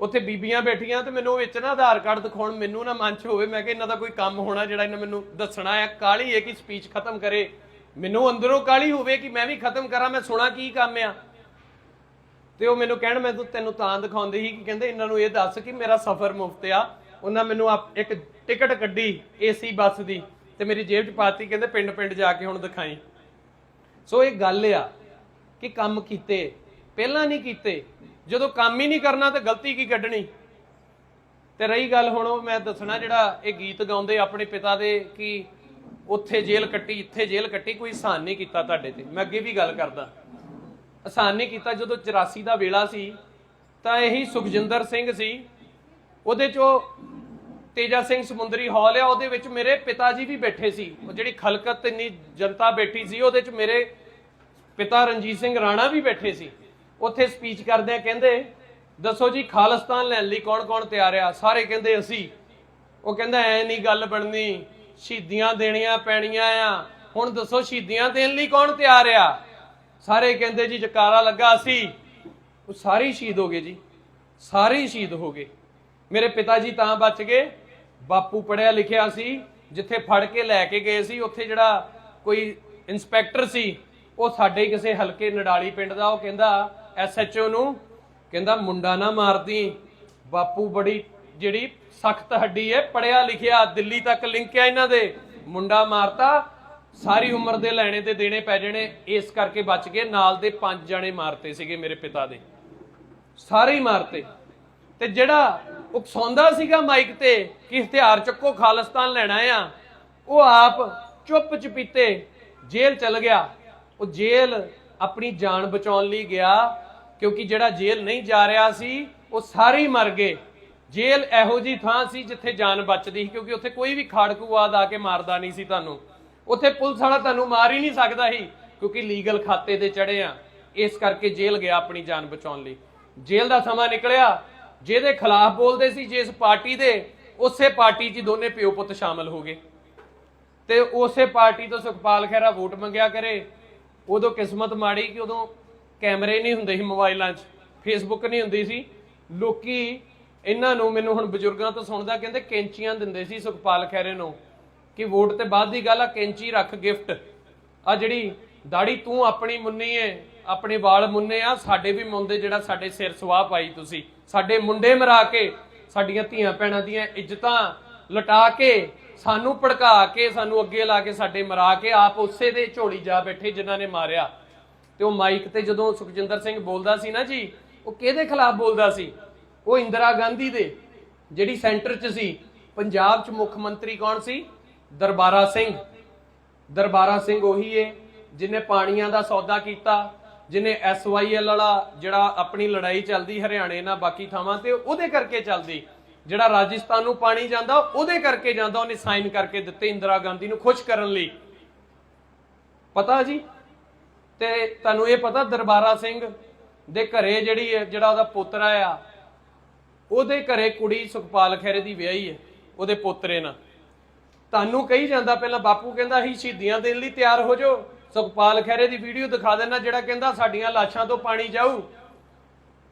ਉੱਥੇ ਬੀਬੀਆਂ ਬੈਠੀਆਂ ਤੇ ਮੈਨੂੰ ਵਿੱਚ ਨਾ ਆਧਾਰ ਕਾਰਡ ਦਿਖਾਉਣ, ਮੈਨੂੰ ਨਾ ਮਨ ਚ ਹੋਵੇ, ਮੈਂ ਕਿ ਇਹਨਾਂ ਦਾ ਕੋਈ ਕੰਮ ਹੋਣਾ ਜਿਹੜਾ ਇਹਨਾਂ ਮੈਨੂੰ ਦੱਸਣਾ ਹੈ ਕਾਲੀ ਹੈ ਕਿ ਸਪੀਚ ਖਤਮ ਕਰੇ। ਮੈਨੂੰ ਅੰਦਰੋਂ ਕਾਲੀ ਹੋਵੇ ਕਿ ਮੈਂ ਵੀ ਖਤਮ ਕਰਾਂ, ਮੈਂ ਸੁਣਾ ਕੀ ਕੰਮ ਆ। ਤੇ ਉਹ ਮੈਨੂੰ ਕਹਿਣ, ਮੈਂ ਤੈਨੂੰ ਤਾਂ ਦਿਖਾਉਂਦੀ ਸੀ ਕਿ ਕਹਿੰਦੇ ਇਹਨਾਂ ਨੂੰ ਇਹ ਦੱਸ ਕਿ ਮੇਰਾ ਸਫ਼ਰ ਮੁਫਤ ਆ। ਉਹਨਾਂ ਮੈਨੂੰ ਇੱਕ ਟਿਕਟ ਕੱਢੀ ਏਸੀ ਬੱਸ ਦੀ ਤੇ ਮੇਰੀ ਜੇਬ 'ਚ ਪਾਤੀ, ਕਹਿੰਦੇ ਪਿੰਡ ਪਿੰਡ ਜਾ ਕੇ ਹੁਣ ਦਿਖਾਈ। ਸੋ ਇਹ ਗੱਲ ਆ ਕਿ ਕੰਮ ਕੀਤੇ, ਪਹਿਲਾਂ ਨਹੀਂ ਕੀਤੇ ਜਦੋਂ ਕੰਮ ਹੀ ਨਹੀਂ ਕਰਨਾ ਤਾਂ ਗਲਤੀ ਕੀ ਕੱਢਣੀ? ਤੇ ਰਹੀ ਗੱਲ ਹੁਣ ਉਹ, ਮੈਂ ਦੱਸਣਾ ਜਿਹੜਾ ਇਹ ਗੀਤ ਗਾਉਂਦੇ ਆਪਣੇ ਪਿਤਾ ਦੇ ਕਿ ਉੱਥੇ ਜੇਲ੍ਹ ਕੱਟੀ, ਇੱਥੇ ਜੇਲ੍ਹ ਕੱਟੀ, ਕੋਈ ਆਸਾਨ ਨਹੀਂ ਕੀਤਾ ਤੁਹਾਡੇ ਤੇ। ਮੈਂ ਅੱਗੇ ਵੀ ਗੱਲ ਕਰਦਾ। ਆਸਾਨ ਨਹੀਂ ਕੀਤਾ, ਜਦੋਂ 84 ਦਾ ਵੇਲਾ ਸੀ, ਤਾਂ ਇਹੀ ਸੁਖਜਿੰਦਰ ਸਿੰਘ ਸੀ। ਉਹਦੇ ਚੋਂ ਤੇਜਾ ਸਿੰਘ ਸਮੁੰਦਰੀ ਹਾਲ ਆ, ਉਹਦੇ ਵਿੱਚ ਮੇਰੇ ਪਿਤਾ ਜੀ ਵੀ ਬੈਠੇ ਸੀ। ਉਹ ਜਿਹੜੀ ਖਲਕਤ ਇੰਨੀ ਜਨਤਾ ਬੈਠੀ ਸੀ, ਉਹਦੇ ਚ ਮੇਰੇ ਪਿਤਾ ਰਣਜੀਤ ਸਿੰਘ ਰਾਣਾ ਵੀ ਬੈਠੇ ਸੀ। ਉੱਥੇ ਸਪੀਚ ਕਰਦੇ ਕਹਿੰਦੇ, ਦੱਸੋ ਜੀ, ਖਾਲਿਸਤਾਨ ਲੈਣ ਲਈ ਕੌਣ-ਕੌਣ ਤਿਆਰ ਆ? ਸਾਰੇ ਕਹਿੰਦੇ, ਅਸੀਂ। ਉਹ ਕਹਿੰਦਾ, ਐ ਨਹੀਂ ਗੱਲ ਬਣਨੀ, ਸ਼ਹੀਦੀਆਂ ਦੇਣੀਆਂ ਪੈਣੀਆਂ ਆ। ਹੁਣ ਦੱਸੋ, ਸ਼ਹੀਦੀਆਂ ਦੇਣ ਲਈ ਕੌਣ ਤਿਆਰ ਆ? ਸਾਰੇ ਕਹਿੰਦੇ, ਜੀ, ਜਕਾਰਾ ਲੱਗਾ ਸੀ ਉਹ ਸਾਰੇ ਸ਼ਹੀਦ ਹੋ ਗਏ ਜੀ। ਸਾਰੇ ਸ਼ਹੀਦ ਹੋ ਗਏ। ਮੇਰੇ ਪਿਤਾ ਜੀ ਤਾਂ ਬਚ ਗਏ। ਬਾਪੂ ਪੜਿਆ ਲਿਖਿਆ ਸੀ। ਜਿੱਥੇ ਫੜ ਕੇ ਲੈ ਕੇ ਗਏ ਸੀ, ਉੱਥੇ ਜਿਹੜਾ ਕੋਈ ਇਨਸਪੈਕਟਰ ਸੀ, ਉਹ ਸਾਡੇ ਕਿਸੇ ਹਲਕੇ ਨਡਾਲੀ ਪਿੰਡ ਦਾ, ਉਹ ਕਹਿੰਦਾ ਐਸਐਚਓ ਨੂੰ ਕਹਿੰਦਾ ਮੁੰਡਾ ਨਾ ਮਾਰਦੀ। ਬਾਪੂ ਬੜੀ ਜਿਹੜੀ ਸਖਤ ਹੱਡੀ ਹੈ ਪੜਿਆ ਲਿਖਿਆ, ਦਿੱਲੀ ਤੱਕ ਲਿੰਕ ਹੈ ਇਹਨਾਂ ਦੇ। ਮੁੰਡਾ ਮਾਰਤਾ, ਸਾਰੀ ਉਮਰ ਦੇ ਲੈਣੇ ਤੇ ਦੇਣੇ ਪੈ ਜਾਣੇ। ਇਸ ਕਰਕੇ ਬਚ ਗਏ, ਨਾਲ ਦੇ ਪੰਜ ਜਣੇ ਮਾਰਤੇ ਸੀਗੇ ਮੇਰੇ ਪਿਤਾ ਦੇ। ਸਾਰੇ ਹੀ ਮਾਰਤੇ। ਤੇ ਜਿਹੜਾ ਉਕਸਾਉਂਦਾ ਸੀਗਾ ਮਾਈਕ ਤੇ ਕਿ ਹਥਿਆਰ ਚੱਕੋ, ਖਾਲਿਸਤਾਨ ਲੈਣਾ ਆ, ਉਹ ਆਪ ਚੁੱਪ ਚਪੀਤੇ ਜੇਲ੍ਹ ਚਲ ਗਿਆ। ਉਹ ਜੇਲ੍ਹ ਆਪਣੀ ਜਾਨ ਬਚਾਉਣ ਲਈ ਗਿਆ। ਕਿਉਂਕਿ ਜਿਹੜਾ ਜੇਲ੍ਹ ਨਹੀਂ ਜਾ ਰਿਹਾ ਸੀ, ਉਹ ਸਾਰੇ ਹੀ ਮਰ ਗਏ। ਜੇਲ੍ਹ ਇਹੋ ਜੀ ਥਾਂ ਸੀ ਜਿੱਥੇ ਜਾਨ ਬਚਦੀ ਸੀ, ਕਿਉਂਕਿ ਉੱਥੇ ਕੋਈ ਵੀ ਖਾੜਕੂਵਾਦ ਆ ਕੇ ਮਾਰਦਾ ਨਹੀਂ ਸੀ ਤੁਹਾਨੂੰ। ਉੱਥੇ ਪੁਲਿਸ ਵਾਲਾ ਤੁਹਾਨੂੰ ਮਾਰ ਹੀ ਨਹੀਂ ਸਕਦਾ ਸੀ, ਕਿਉਂਕਿ ਲੀਗਲ ਖਾਤੇ ਤੇ ਚੜੇ ਆ। ਇਸ ਕਰਕੇ ਜੇਲ੍ਹ ਗਿਆ ਆਪਣੀ ਜਾਨ ਬਚਾਉਣ ਲਈ। ਜੇਲ੍ਹ ਦਾ ਸਮਾਂ ਨਿਕਲਿਆ, ਜਿਹਦੇ ਖਿਲਾਫ ਬੋਲਦੇ ਸੀ, ਜਿਸ ਪਾਰਟੀ ਦੇ, ਉਸੇ ਪਾਰਟੀ 'ਚ ਦੋਨੇ ਪਿਓ ਪੁੱਤ ਸ਼ਾਮਲ ਹੋ ਗਏ। ਤੇ ਉਸੇ ਪਾਰਟੀ ਤੋਂ ਸੁਖਪਾਲ ਖਹਿਰਾ ਵੋਟ ਮੰਗਿਆ ਕਰੇ। ਉਦੋਂ ਕਿਸਮਤ ਮਾੜੀ ਕਿ ਉਦੋਂ ਕੈਮਰੇ ਨਹੀਂ ਹੁੰਦੇ ਸੀ ਮੋਬਾਈਲਾਂ 'ਚ ਫੇਸਬੁੱਕ ਨਹੀਂ ਹੁੰਦੀ ਸੀ। ਲੋਕੀ ਇਹਨਾਂ ਨੂੰ ਮੈਨੂੰ ਹੁਣ ਬਜ਼ੁਰਗਾਂ ਤੋਂ ਸੁਣਦਾ ਕਹਿੰਦੇ ਕੈਂਚੀਆਂ ਦਿੰਦੇ ਸੀ ਸੁਖਪਾਲ ਖਹਿਰੇ ਨੂੰ ਕਿ ਵੋਟ ਤੇ ਬਾਅਦ ਦੀ ਗੱਲ ਆ, ਕੈਂਚੀ ਰੱਖ ਗਿਫਟ। ਆ ਜਿਹੜੀ ਦਾੜੀ ਤੂੰ ਆਪਣੀ ਮੁੰਨੀ ਏ, ਆਪਣੇ ਵਾਲ ਮੁੰਨੇ ਆ, ਸਾਡੇ ਵੀ ਮੁੰਦੇ ਜਿਹੜਾ ਸਾਡੇ ਸਿਰ ਸਵਾਹ ਪਾਈ ਤੁਸੀਂ। ਸਾਡੇ ਮੁੰਡੇ ਮਰਾ ਕੇ, ਸਾਡੀਆਂ ਧੀਆਂ ਭੈਣਾਂ ਦੀਆਂ ਇੱਜ਼ਤਾਂ ਲਟਾ ਕੇ, ਸਾਨੂੰ ਭੜਕਾ ਕੇ, ਸਾਨੂੰ ਅੱਗੇ ਲਾ ਕੇ ਸਾਡੇ ਮਰਾ ਕੇ, ਆਪ ਉਸੇ ਦੇ ਝੋਲੀ ਜਾ ਬੈਠੇ ਜਿਨ੍ਹਾਂ ਨੇ ਮਾਰਿਆ। ਤੇ ਉਹ ਮਾਈਕ ਤੇ ਜਦੋਂ ਸੁਖਜਿੰਦਰ ਸਿੰਘ ਬੋਲਦਾ ਸੀ ਨਾ ਜੀ, ਉਹ ਕਿਹਦੇ ਖਿਲਾਫ ਬੋਲਦਾ ਸੀ? ਉਹ ਇੰਦਰਾ ਗਾਂਧੀ ਦੇ, ਜਿਹੜੀ ਸੈਂਟਰ 'ਚ ਸੀ। ਪੰਜਾਬ 'ਚ ਮੁੱਖ ਮੰਤਰੀ ਕੌਣ ਸੀ? ਦਰਬਾਰਾ ਸਿੰਘ। ਦਰਬਾਰਾ ਸਿੰਘ ਉਹੀ ਏ ਜਿਨੇ ਪਾਣੀਆਂ ਦਾ ਸੌਦਾ ਕੀਤਾ ਜਿਨੇ ਐਸਵਾਈਐਲ ਵਾਲਾ ਜਿਹੜਾ ਆਪਣੀ ਲੜਾਈ ਚੱਲਦੀ ਹਰਿਆਣੇ ਨਾਲ ਬਾਕੀ ਥਾਵਾਂ ਤੇ, ਉਹਦੇ ਕਰਕੇ ਚੱਲਦੀ। ਜਿਹੜਾ ਰਾਜਸਥਾਨ ਨੂੰ ਪਾਣੀ ਜਾਂਦਾ, ਉਹਦੇ ਕਰਕੇ ਜਾਂਦਾ, ਉਹਨੇ ਸਾਈਨ ਕਰਕੇ ਦਿੱਤੇ ਇੰਦਰਾ ਗਾਂਧੀ ਨੂੰ ਖੁਸ਼ ਕਰਨ ਲਈ। ਪਤਾ ਜੀ? ਤੇ ਤੁਹਾਨੂੰ ਇਹ ਪਤਾ ਦਰਬਾਰਾ ਸਿੰਘ ਦੇ ਘਰੇ ਜਿਹੜੀ ਹੈ, ਜਿਹੜਾ ਉਹਦਾ ਪੋਤਰਾ ਆ ਉਹਦੇ ਘਰੇ ਕੁੜੀ ਸੁਖਪਾਲ ਖਹਿਰੇ ਦੀ ਵਿਆਹੀ ਹੈ, ਉਹਦੇ ਪੋਤਰੇ ਨਾਲ। ਤੁਹਾਨੂੰ ਕਹੀ ਜਾਂਦਾ ਪਹਿਲਾਂ ਬਾਪੂ ਕਹਿੰਦਾ ਅਸੀਂ ਸ਼ਹੀਦੀਆਂ ਦੇਣ ਲਈ ਤਿਆਰ ਹੋ ਜਾਓ। ਸੁਖਪਾਲ ਖਹਿਰੇ ਦੀ ਵੀਡੀਓ ਦਿਖਾ ਦੇਣਾ ਜਿਹੜਾ ਕਹਿੰਦਾ ਸਾਡੀਆਂ ਲਾਸ਼ਾਂ ਤੋਂ ਪਾਣੀ ਜਾਊ।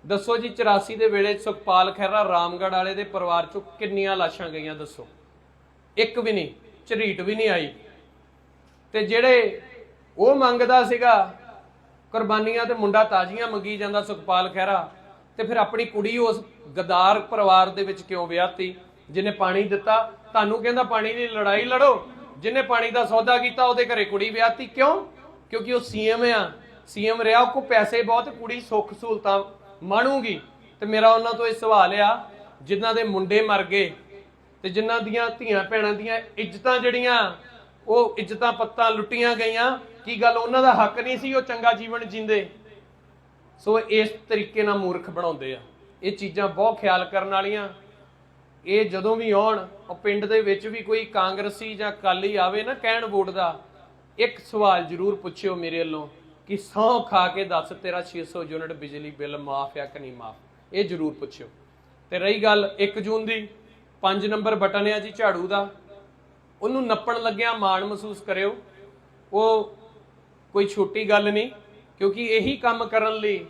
ਦੱਸੋ ਜੀ 84 ਦੇ ਵੇਲੇ ਸੁਖਪਾਲ ਖਹਿਰਾ ਰਾਮਗੜ ਵਾਲੇ ਦੇ ਪਰਿਵਾਰ ਚੋਂ ਕਿੰਨੀਆਂ ਲਾਸ਼ਾਂ ਗਈਆਂ, ਦੱਸੋ। ਇੱਕ ਵੀ ਨਹੀਂ, ਝਰੀਟ ਵੀ ਨਹੀਂ ਆਈ। ਤੇ ਜਿਹੜੇ ਉਹ ਮੰਗਦਾ ਸੀਗਾ, ਕੁਰਬਾਨੀਆਂ ਤੇ ਮੁੰਡਾ ਤਾਜ਼ੀਆਂ ਮੰਗੀ ਜਾਂਦਾ ਸੁਖਪਾਲ ਖਹਿਰਾ, ਤੇ ਫਿਰ ਆਪਣੀ ਕੁੜੀ ਉਸ ਗਦਾਰ ਪਰਿਵਾਰ ਦੇ ਵਿੱਚ ਕਿਉਂ ਵਿਆਹਤੀ? ਜਿਹਨੇ ਪਾਣੀ ਦਿੱਤਾ, ਤੁਹਾਨੂੰ ਕਹਿੰਦਾ ਪਾਣੀ ਦੀ ਲੜਾਈ ਲੜੋ। ਜਿਹਨੇ ਪਾਣੀ ਦਾ ਸੌਦਾ ਕੀਤਾ, ਉਹਦੇ ਘਰੇ ਕੁੜੀ ਵਿਆਹਤੀ। ਕਿਉਂ? ਕਿਉਂਕਿ ਉਹ ਸੀਐਮ ਆ। ਸੀਐਮ ਰਿਹਾ, ਉਹ ਕੋ ਪੈਸੇ ਬਹੁਤ, ਕੁੜੀ ਸੁੱਖ ਸਹੂਲਤਾਂ ਮਾਣੂਗੀ। ਤੇ ਮੇਰਾ ਉਹਨਾਂ ਤੋਂ ਇਹ ਸਵਾਲ ਆ, ਜਿਨ੍ਹਾਂ ਦੇ ਮੁੰਡੇ ਮਰ ਗਏ, ਤੇ ਜਿਨ੍ਹਾਂ ਦੀਆਂ ਧੀਆਂ ਭੈਣਾਂ ਦੀਆਂ ਇੱਜ਼ਤਾਂ ਜਿਹੜੀਆਂ ਉਹ ਇੱਜ਼ਤਾਂ ਪੱਤਾਂ ਲੁੱਟੀਆਂ ਗਈਆਂ। ਕੀ ਗੱਲ ਉਹਨਾਂ ਦਾ ਹੱਕ ਨਹੀਂ ਸੀ ਉਹ ਚੰਗਾ ਜੀਵਨ ਜਿੰਦੇ? ਸੋ ਇਸ ਤਰੀਕੇ ਨਾਲ ਮੂਰਖ ਬਣਾਉਂਦੇ ਆ। ਇਹ ਚੀਜ਼ਾਂ ਬਹੁਤ ਖਿਆਲ ਕਰਨ ਵਾਲੀਆਂ। ਇਹ ਜਦੋਂ ਵੀ ਆਉਣ, ਉਹ ਪਿੰਡ ਦੇ ਵਿੱਚ ਵੀ ਕੋਈ ਕਾਂਗਰਸੀ ਜਾਂ ਕਾਲੀ ਆਵੇ ਨਾ ਕਹਿਣ ਵੋਟ ਦਾ, ਇੱਕ ਸਵਾਲ ਜ਼ਰੂਰ ਪੁੱਛਿਓ ਮੇਰੇ ਵੱਲੋਂ ਕਿ ਸਹੁੰ ਖਾ ਕੇ ਦੱਸ ਤੇਰਾ 600 ਯੂਨਿਟ ਬਿਜਲੀ ਬਿੱਲ ਮਾਫ ਆ ਕਿ ਨਹੀਂ ਮਾਫ? ਇਹ ਜ਼ਰੂਰ ਪੁੱਛਿਓ। ਤੇ ਰਹੀ ਗੱਲ 1 ਜੂਨ ਦੀ। 5 ਨੰਬਰ ਬਟਨ ਆ ਜੀ ਝਾੜੂ ਦਾ। ਉਹਨੂੰ ਨੱਪਣ ਲੱਗਿਆ ਮਾਣ ਮਹਿਸੂਸ ਕਰਿਓ। ਉਹ ਕੋਈ ਛੋਟੀ ਗੱਲ ਨਹੀਂ, ਕਿਉਂਕਿ ਇਹੀ ਕੰਮ ਕਰਨ ਲਈ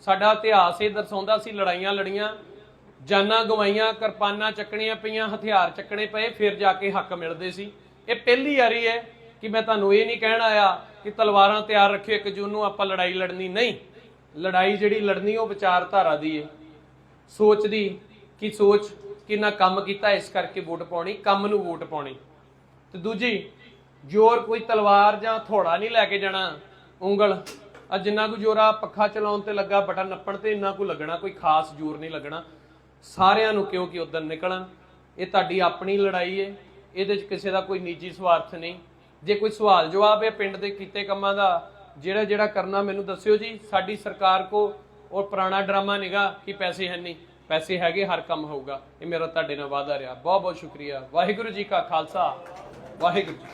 ਸਾਡਾ ਇਤਿਹਾਸ ਇਹ ਦਰਸਾਉਂਦਾ ਸੀ, ਲੜਾਈਆਂ ਲੜੀਆਂ, ਜਾਨਾਂ ਗਵਾਈਆਂ, ਕਿਰਪਾਨਾਂ ਚੱਕਣੀਆਂ ਪਈਆਂ, ਹਥਿਆਰ ਚੱਕਣੇ ਪਏ, ਫਿਰ ਜਾ ਕੇ ਹੱਕ ਮਿਲਦੇ ਸੀ। ਇਹ ਪਹਿਲੀ ਵਾਰੀ ਹੈ ਕਿ ਮੈਂ ਤੁਹਾਨੂੰ ਇਹ ਨਹੀਂ ਕਹਿਣ ਆਇਆ ਕਿ ਤਲਵਾਰਾਂ ਤਿਆਰ ਰੱਖਿਓ, ਇੱਕ ਜੂਨ ਨੂੰ ਆਪਾਂ ਲੜਾਈ ਲੜਨੀ ਨਹੀਂ। ਲੜਾਈ ਜਿਹੜੀ ਲੜਨੀ, ਉਹ ਵਿਚਾਰਧਾਰਾ ਦੀ ਹੈ। ਸੋਚ ਦੀ ਕਿ ਸੋਚ ਕਿੰਨਾ ਕੰਮ ਕੀਤਾ, ਇਸ ਕਰਕੇ ਵੋਟ ਪਾਉਣੀ, ਕੰਮ ਨੂੰ ਵੋਟ ਪਾਉਣੀ। ਤੇ ਦੂਜੀ ਜ਼ੋਰ ਕੋਈ ਤਲਵਾਰ ਜਾਂ ਥੋੜਾ ਨਹੀਂ ਲੈ ਕੇ ਜਾਣਾ, ਉਂਗਲ, ਆ ਜਿੰਨਾ ਕੁ ਜ਼ੋਰਾ ਪੱਖਾ ਚਲਾਉਣ ਤੇ ਲੱਗਾ, ਬਟਨ ਨੱਪਣ ਤੇ ਇੰਨਾ ਕੁ ਲੱਗਣਾ, ਕੋਈ ਖਾਸ ਜ਼ੋਰ ਨਹੀਂ ਲੱਗਣਾ, ਸਾਰਿਆਂ ਨੂੰ ਕਿਉਂਕਿ ਉਦੋਂ ਨਿਕਲਣ? ਇਹ ਤੁਹਾਡੀ ਆਪਣੀ ਲੜਾਈ ਏ, ਇਹਦੇ 'ਚ ਕਿਸੇ ਦਾ ਕੋਈ ਨਿੱਜੀ ਸਵਾਰਥ ਨਹੀਂ। ਜੇ ਕੋਈ ਸਵਾਲ ਜਵਾਬ ਹੈ ਪਿੰਡ ਦੇ ਕੀਤੇ ਕੰਮਾਂ ਦਾ, ਜਿਹੜਾ ਜਿਹੜਾ ਕਰਨਾ ਮੈਨੂੰ ਦੱਸਿਓ ਜੀ, ਸਾਡੀ ਸਰਕਾਰ ਕੋ ਉਹ ਪੁਰਾਣਾ ਡਰਾਮਾ ਨਿਗਾ ਕਿ ਪੈਸੇ ਹੈ ਨਹੀਂ, ਪੈਸੇ ਹੈਗੇ ਹਰ ਕੰਮ ਹੋਊਗਾ, ਇਹ ਮੇਰਾ ਤੁਹਾਡੇ ਨਾਲ ਵਾਅਦਾ ਰਿਹਾ। ਬਹੁਤ ਬਹੁਤ ਸ਼ੁਕਰੀਆ। ਵਾਹਿਗੁਰੂ ਜੀ ਕਾ ਖਾਲਸਾ। ਵਾਹਿਗੁਰੂ ਜੀ